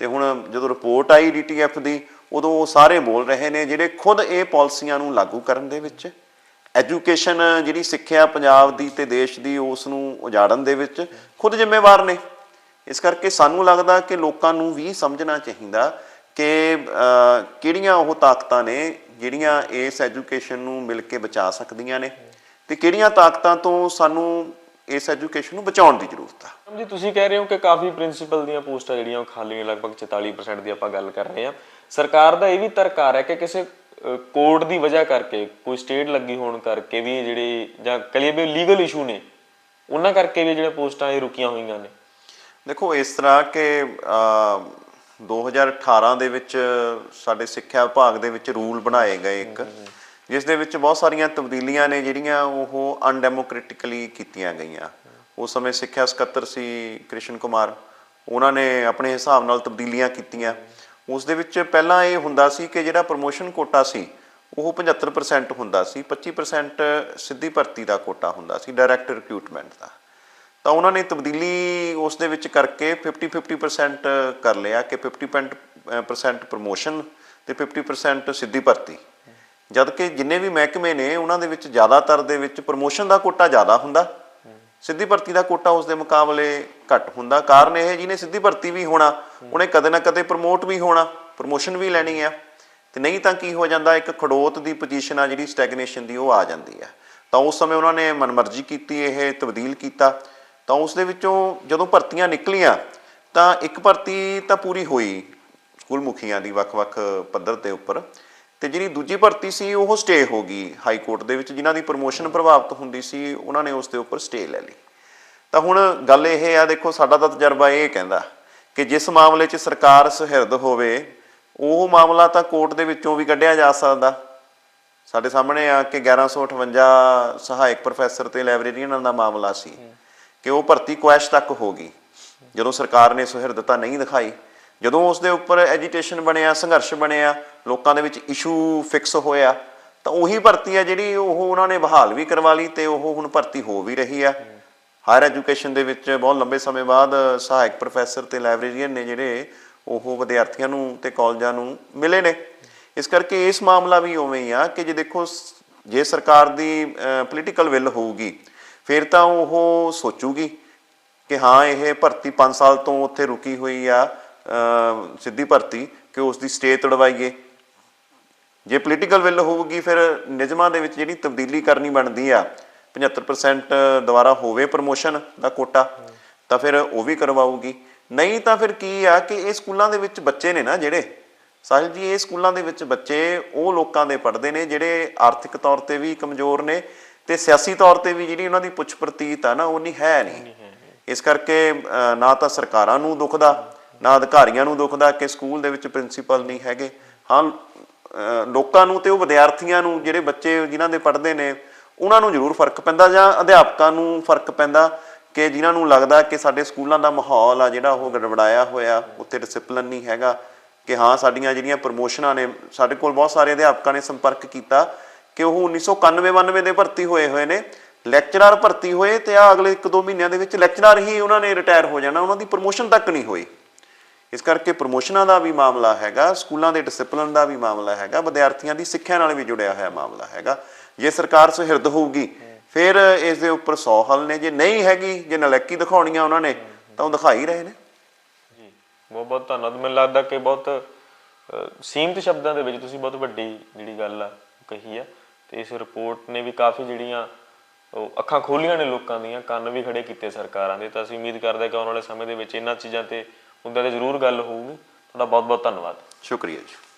ਤੇ ਹੁਣ ਜਦੋਂ ਰਿਪੋਰਟ ਆਈ ਡੀਟੀਐਫ ਦੀ, ਉਦੋਂ ਉਹ ਸਾਰੇ ਬੋਲ ਰਹੇ ਨੇ ਜਿਹੜੇ ਖੁਦ ਇਹ ਪਾਲਿਸੀਆਂ ਨੂੰ ਲਾਗੂ ਕਰਨ ਦੇ ਵਿੱਚ, ਐਜੂਕੇਸ਼ਨ ਜਿਹੜੀ ਸਿੱਖਿਆ ਪੰਜਾਬ ਦੀ ਤੇ ਦੇਸ਼ ਦੀ ਉਸ ਨੂੰ ਉਜਾੜਨ ਦੇ ਵਿੱਚ ਖੁਦ ਜ਼ਿੰਮੇਵਾਰ ਨੇ। ਇਸ ਕਰਕੇ ਸਾਨੂੰ ਲੱਗਦਾ ਕਿ ਲੋਕਾਂ ਨੂੰ ਵੀ ਸਮਝਣਾ ਚਾਹੀਦਾ ਕਿ ਕਿਹੜੀਆਂ ਉਹ ਤਾਕਤਾਂ ਨੇ ਜਿਹੜੀਆਂ ਇਸ ਐਜੂਕੇਸ਼ਨ ਨੂੰ ਮਿਲ ਕੇ ਬਚਾ ਸਕਦੀਆਂ ਨੇ। ਤੇ ਕਿਹੜੀਆਂ ਤਾਕਤਾਂ ਤੋਂ ਸਾਨੂੰ ਇਸ ਐਜੂਕੇਸ਼ਨ ਨੂੰ ਬਚਾਉਣ ਦੀ ਜ਼ਰੂਰਤ ਆ। ਜੀ ਤੁਸੀਂ ਕਹਿ ਰਹੇ ਹੋ ਕਿ ਕਾਫੀ ਪ੍ਰਿੰਸੀਪਲ ਦੀਆਂ ਪੋਸਟਾਂ ਜਿਹੜੀਆਂ ਉਹ ਖਾਲੀ ਨੇ ਲਗਭਗ 44% ਦੀ ਆਪਾਂ ਗੱਲ ਕਰ ਰਹੇ ਹਾਂ। ਸਰਕਾਰ ਦਾ ਇਹ ਵੀ ਤਰਕਾਰ ਹੈ ਕਿ ਕਿਸੇ ਕੋਰਟ ਦੀ ਵਜ੍ਹਾ ਕਰਕੇ ਕੋਈ ਸਟੇਟ ਲੱਗੀ ਹੋਣ ਕਰਕੇ ਵੀ ਜਿਹੜੇ ਜਾਂ ਕਲੀਏ ਵੀ ਲੀਗਲ ਇਸ਼ੂ ਨੇ ਉਹਨਾਂ ਕਰਕੇ ਵੀ ਜਿਹੜੇ ਪੋਸਟਾਂ ਇਹ ਰੁਕੀਆਂ ਹੋਈਆਂ ਨੇ। ਦੇਖੋ ਇਸ ਤਰ੍ਹਾਂ ਕਿ ਅਹ, 2018 ਦੇ ਵਿੱਚ ਸਾਡੇ ਸਿੱਖਿਆ ਵਿਭਾਗ ਦੇ ਵਿੱਚ ਰੂਲ ਬਣਾਏ ਗਏ ਇੱਕ। ਜਿਸ ਦੇ ਵਿੱਚ ਬਹੁਤ ਸਾਰੀਆਂ ਤਬਦੀਲੀਆਂ ਨੇ ਜਿਹੜੀਆਂ ਉਹ ਅਨਡੈਮੋਕ੍ਰੈਟਿਕਲੀ ਕੀਤੀਆਂ ਗਈਆਂ। ਉਸ ਸਮੇਂ ਸਿੱਖਿਆ ਸਕੱਤਰ ਸੀ ਕ੍ਰਿਸ਼ਨ ਕੁਮਾਰ, ਉਹਨਾਂ ਨੇ ਆਪਣੇ ਹਿਸਾਬ ਨਾਲ ਤਬਦੀਲੀਆਂ ਕੀਤੀਆਂ। ਉਸ ਦੇ ਵਿੱਚ ਪਹਿਲਾਂ ਇਹ ਹੁੰਦਾ ਸੀ ਕਿ ਜਿਹੜਾ ਪ੍ਰੋਮੋਸ਼ਨ ਕੋਟਾ ਸੀ, ਉਹ 75% ਹੁੰਦਾ ਸੀ 25% ਸਿੱਧੀ ਭਰਤੀ ਦਾ ਕੋਟਾ ਹੁੰਦਾ ਸੀ ਡਾਇਰੈਕਟ ਰਿਕਰੂਟਮੈਂਟ ਦਾ। ਤਾਂ ਉਹਨਾਂ ਨੇ ਤਬਦੀਲੀ ਉਸ ਦੇ ਵਿੱਚ ਕਰਕੇ 50-50% ਕਰ ਲਿਆ ਕਿ 50% ਪ੍ਰੋਮੋਸ਼ਨ ਤੇ 50% ਸਿੱਧੀ ਭਰਤੀ। ਜਦ ਕਿ ਜਿੰਨੇ ਵੀ ਮਹਿਕਮੇ ਨੇ, ਉਹਨਾਂ ਦੇ ਵਿੱਚ ਜ਼ਿਆਦਾਤਰ ਦੇ ਵਿੱਚ ਪ੍ਰਮੋਸ਼ਨ ਦਾ ਕੋਟਾ ਜ਼ਿਆਦਾ ਹੁੰਦਾ। ਸਿੱਧੀ ਭਰਤੀ ਦਾ ਕੋਟਾ ਉਸ ਦੇ ਮੁਕਾਬਲੇ ਘੱਟ ਹੁੰਦਾ। ਕਾਰਨ ਇਹ ਜਿਹਨੇ ਸਿੱਧੀ ਭਰਤੀ ਵੀ ਹੋਣਾ, ਉਹਨੇ ਕਦੇ ਨਾ ਕਦੇ ਪ੍ਰਮੋਟ ਵੀ ਹੋਣਾ ਪ੍ਰਮੋਸ਼ਨ ਵੀ ਲੈਣੀ ਆ। ਤੇ ਨਹੀਂ ਤਾਂ ਕੀ ਹੋ ਜਾਂਦਾ, ਇੱਕ ਖੜੋਤ ਦੀ ਪੋਜੀਸ਼ਨ ਆ ਜਿਹੜੀ ਸਟੈਗਨੇਸ਼ਨ ਦੀ, ਉਹ ਆ ਜਾਂਦੀ ਆ। ਤਾਂ ਉਸ ਸਮੇਂ ਉਹਨਾਂ ਨੇ ਮਨਮਰਜ਼ੀ ਕੀਤੀ, ਇਹ ਤਬਦੀਲ ਕੀਤਾ। ਤਾਂ ਉਸ ਦੇ ਵਿੱਚੋਂ ਜਦੋਂ ਭਰਤੀਆਂ ਨਿਕਲੀਆਂ, ਤਾਂ ਇੱਕ ਭਰਤੀ ਤਾਂ ਪੂਰੀ ਹੋਈ ਸਕੂਲ ਮੁਖੀਆਂ ਦੀ ਵੱਖ-ਵੱਖ ਪੱਧਰ ਦੇ ਉੱਪਰ। ਤੇ ਜਿਹੜੀ ਦੂਜੀ ਭਰਤੀ ਸੀ, ਉਹ ਸਟੇ ਹੋ ਗਈ ਹਾਈ ਕੋਰਟ ਦੇ ਵਿੱਚ, ਜਿਨ੍ਹਾਂ ਦੀ ਪ੍ਰਮੋਸ਼ਨ ਪ੍ਰਭਾਵਿਤ ਹੁੰਦੀ ਸੀ, ਉਹਨਾਂ ਨੇ ਉਸ ਦੇ ਉੱਪਰ ਸਟੇ ਲੈ ਲਈ। ਤਾਂ ਹੁਣ ਗੱਲ ਇਹ ਆ, ਦੇਖੋ ਸਾਡਾ ਤਾਂ ਤਜਰਬਾ ਇਹ ਕਹਿੰਦਾ ਕਿ ਜਿਸ ਮਾਮਲੇ 'ਚ ਸਰਕਾਰ ਸੁਹਿਰਦ ਹੋਵੇ, ਉਹ ਮਾਮਲਾ ਤਾਂ ਕੋਰਟ ਦੇ ਵਿੱਚੋਂ ਵੀ ਕੱਢਿਆ ਜਾ ਸਕਦਾ। ਸਾਡੇ ਸਾਹਮਣੇ ਆ ਕਿ 1158 ਸਹਾਇਕ ਪ੍ਰੋਫੈਸਰ ਤੇ ਲਾਇਬ੍ਰੇਰੀਅਨਾਂ ਦਾ ਮਾਮਲਾ ਸੀ, ਕਿ ਉਹ ਭਰਤੀ ਕੁਐਸ਼ ਤੱਕ ਹੋ ਗਈ। ਜਦੋਂ ਸਰਕਾਰ ਨੇ ਸੁਹਿਰਦਤਾ ਨਹੀਂ ਦਿਖਾਈ ਜਦੋਂ ਉਸ ਦੇ ਉੱਪਰ ਐਜੀਟੇਸ਼ਨ ਬਣਿਆ, ਸੰਘਰਸ਼ ਬਣਿਆ, ਲੋਕਾਂ ਦੇ ਵਿੱਚ ਇਸ਼ੂ ਫਿਕਸ ਹੋਇਆ, ਤਾਂ ਉਹੀ ਭਰਤੀ ਆ ਜਿਹੜੀ ਉਹ ਉਹਨਾਂ ਨੇ ਬਹਾਲ ਵੀ ਕਰਵਾ ਲਈ ਤੇ ਉਹ ਹੁਣ ਭਰਤੀ ਹੋ ਵੀ ਰਹੀ ਆ ਹਾਇਰ ਐਜੂਕੇਸ਼ਨ ਦੇ ਵਿੱਚ ਬਹੁਤ ਲੰਬੇ ਸਮੇਂ ਬਾਅਦ ਸਹਾਇਕ ਪ੍ਰੋਫੈਸਰ ਤੇ ਲਾਇਬ੍ਰੇਰੀਅਨ ਨੇ ਜਿਹੜੇ ਉਹ ਵਿਦਿਆਰਥੀਆਂ ਨੂੰ ਤੇ ਕਾਲਜਾਂ ਨੂੰ ਮਿਲੇ ਨੇ। ਇਸ ਕਰਕੇ ਇਸ ਮਾਮਲਾ ਵੀ ਉਵੇਂ ਹੀ ਆ ਕਿ ਜੇ ਦੇਖੋ, ਜੇ ਸਰਕਾਰ ਦੀ ਪੋਲੀਟੀਕਲ ਵਿਲ ਹੋਊਗੀ, ਫਿਰ ਤਾਂ ਉਹ ਸੋਚੂਗੀ ਕਿ ਹਾਂ, ਇਹ ਭਰਤੀ 5 ਸਾਲ ਤੋਂ ਉੱਥੇ ਰੁਕੀ ਹੋਈ ਆ। ਸਿੱਧੀ ਭਰਤੀ ਕਿ ਉਸ ਦੀ ਸਟੇ ਤੜਵਾਈਏ। ਜੇ ਪੋਲੀਟੀਕਲ ਵਿਲ ਹੋਊਗੀ ਫਿਰ ਨਿਯਮਾਂ ਦੇ ਵਿੱਚ ਜਿਹੜੀ ਤਬਦੀਲੀ ਕਰਨੀ ਬਣਦੀ ਆ 75% ਦੁਬਾਰਾ ਹੋਵੇ ਪ੍ਰਮੋਸ਼ਨ ਦਾ ਕੋਟਾ ਤਾਂ ਫਿਰ ਉਹ ਵੀ ਕਰਵਾਊਗੀ। ਨਹੀਂ ਤਾਂ ਫਿਰ ਕੀ ਆ ਕਿ ਇਹ ਸਕੂਲਾਂ ਦੇ ਵਿੱਚ ਬੱਚੇ ਨੇ ਨਾ ਜਿਹੜੇ ਸਾਹਿਲ ਜੀ ਇਹ ਸਕੂਲਾਂ ਦੇ ਵਿੱਚ ਬੱਚੇ ਉਹ ਲੋਕਾਂ ਦੇ ਪੜ੍ਹਦੇ ਨੇ ਜਿਹੜੇ ਆਰਥਿਕ ਤੌਰ ਤੇ ਵੀ ਕਮਜ਼ੋਰ ਨੇ ਤੇ ਸਿਆਸੀ ਤੌਰ ਤੇ ਵੀ ਜਿਹੜੀ ਉਹਨਾਂ ਦੀ ਪੁੱਛ ਪ੍ਰਤੀਤ ਆ ਨਾ ਉਹ ਨਹੀਂ ਹੈ ਨਹੀਂ। ਇਸ ਕਰਕੇ ਨਾ ਤਾਂ ਸਰਕਾਰਾਂ ਨੂੰ ਦੁਖਦਾ ਨਾ ਅਧਿਕਾਰੀਆਂ ਨੂੰ ਦੁੱਖ ਦਾ ਕਿ ਸਕੂਲ ਦੇ ਵਿੱਚ ਪ੍ਰਿੰਸੀਪਲ ਨਹੀਂ ਹੈਗੇ। ਹਾਂ ਲੋਕਾਂ ਨੂੰ ਤੇ ਉਹ ਵਿਦਿਆਰਥੀਆਂ ਨੂੰ ਜਿਹੜੇ ਬੱਚੇ ਜਿਨ੍ਹਾਂ ਦੇ ਪੜ੍ਹਦੇ ਨੇ, ਉਹਨਾਂ ਨੂੰ ਜ਼ਰੂਰ ਫ਼ਰਕ ਪੈਂਦਾ ਜਾਂ ਅਧਿਆਪਕਾਂ ਨੂੰ ਫ਼ਰਕ ਪੈਂਦਾ ਕਿ ਜਿਨ੍ਹਾਂ ਨੂੰ ਲੱਗਦਾ ਕਿ ਸਾਡੇ ਸਕੂਲਾਂ ਦਾ ਮਾਹੌਲ ਆ, ਜਿਹੜਾ ਉਹ ਗੜਬੜਾਇਆ ਹੋਇਆ, ਉੱਥੇ ਡਿਸਪਲਿਨ ਨਹੀਂ ਹੈਗਾ ਕਿ ਹਾਂ, ਸਾਡੀਆਂ ਜਿਹੜੀਆਂ ਪ੍ਰਮੋਸ਼ਨਾਂ ਨੇ, ਸਾਡੇ ਕੋਲ ਬਹੁਤ ਸਾਰੇ ਅਧਿਆਪਕਾਂ ਨੇ ਸੰਪਰਕ ਕੀਤਾ ਕਿ ਉਹ 1991-92 ਦੇ ਭਰਤੀ ਹੋਏ ਹੋਏ ਨੇ। ਲੈਕਚਰਰ ਭਰਤੀ ਹੋਏ ਤੇ ਆ ਅਗਲੇ 1-2 ਮਹੀਨਿਆਂ ਦੇ ਵਿੱਚ ਲੈਕਚਰਰ ਹੀ ਉਹਨਾਂ ਨੇ ਰਿਟਾਇਰ ਹੋ ਜਾਣਾ, ਉਹਨਾਂ ਦੀ ਪ੍ਰਮੋਸ਼ਨ ਤੱਕ ਨਹੀਂ ਹੋਈ। ਇਸ ਕਰਕੇ ਪ੍ਰਮੋਸ਼ਨਾਂ ਦਾ ਵੀ ਮਾਮਲਾ ਹੈਗਾ ਸਕੂਲਾਂ ਦੇ ਡਿਸਪਲਿਨ ਦਾ ਵੀ ਮਾਮਲਾ ਹੈਗਾ ਵਿਦਿਆਰਥੀਆਂ ਦੀ ਸਿੱਖਿਆ ਨਾਲ ਵੀ ਜੁੜਿਆ ਹੋਇਆ ਮਾਮਲਾ ਹੈਗਾ। ਜੇ ਸਰਕਾਰ ਸੁਹਿਰਦ ਹੋਊਗੀ ਫਿਰ ਇਸ ਦੇ ਉੱਪਰ 100 ਹੱਲ ਨੇ ਜੇ ਨਹੀਂ ਹੈਗੀ ਜੇ ਨਲੈਕੀ ਦਿਖਾਉਣੀਆਂ ਉਹਨਾਂ ਨੇ ਤਾਂ ਉਹ ਦਿਖਾਈ ਰਹੇ ਨੇ। ਜੀ ਬਹੁਤ ਬਹੁਤ ਧੰਨਵਾਦ। ਮੈਨੂੰ ਲੱਗਦਾ ਕਿ ਬਹੁਤ ਅ, ਸੀਮਿਤ ਸ਼ਬਦਾਂ ਦੇ ਵਿੱਚ ਤੁਸੀਂ ਬਹੁਤ ਵੱਡੀ ਜਿਹੜੀ ਗੱਲ ਆ ਕਹੀ ਆ। ਤੇ ਇਸ ਰਿਪੋਰਟ ਨੇ ਵੀ ਕਾਫੀ ਜਿਹੜੀਆਂ ਉਹ ਅੱਖਾਂ ਖੋਲੀਆਂ ਨੇ ਲੋਕਾਂ ਦੀਆਂ ਕੰਨ ਵੀ ਖੜੇ ਕੀਤੇ ਸਰਕਾਰਾਂ ਦੇ। ਤਾਂ ਅਸੀਂ ਉਮੀਦ ਕਰਦੇ ਕਿ ਆਉਣ ਵਾਲੇ ਸਮੇਂ ਦੇ ਵਿੱਚ ਇਹਨਾਂ ਚੀਜ਼ਾਂ ਤੇ ਮੁੱਦਿਆਂ ਤੇ ਜ਼ਰੂਰ ਗੱਲ ਹੋਊਗੀ। ਤੁਹਾਡਾ ਬਹੁਤ ਬਹੁਤ ਧੰਨਵਾਦ। ਸ਼ੁਕਰੀਆ ਜੀ।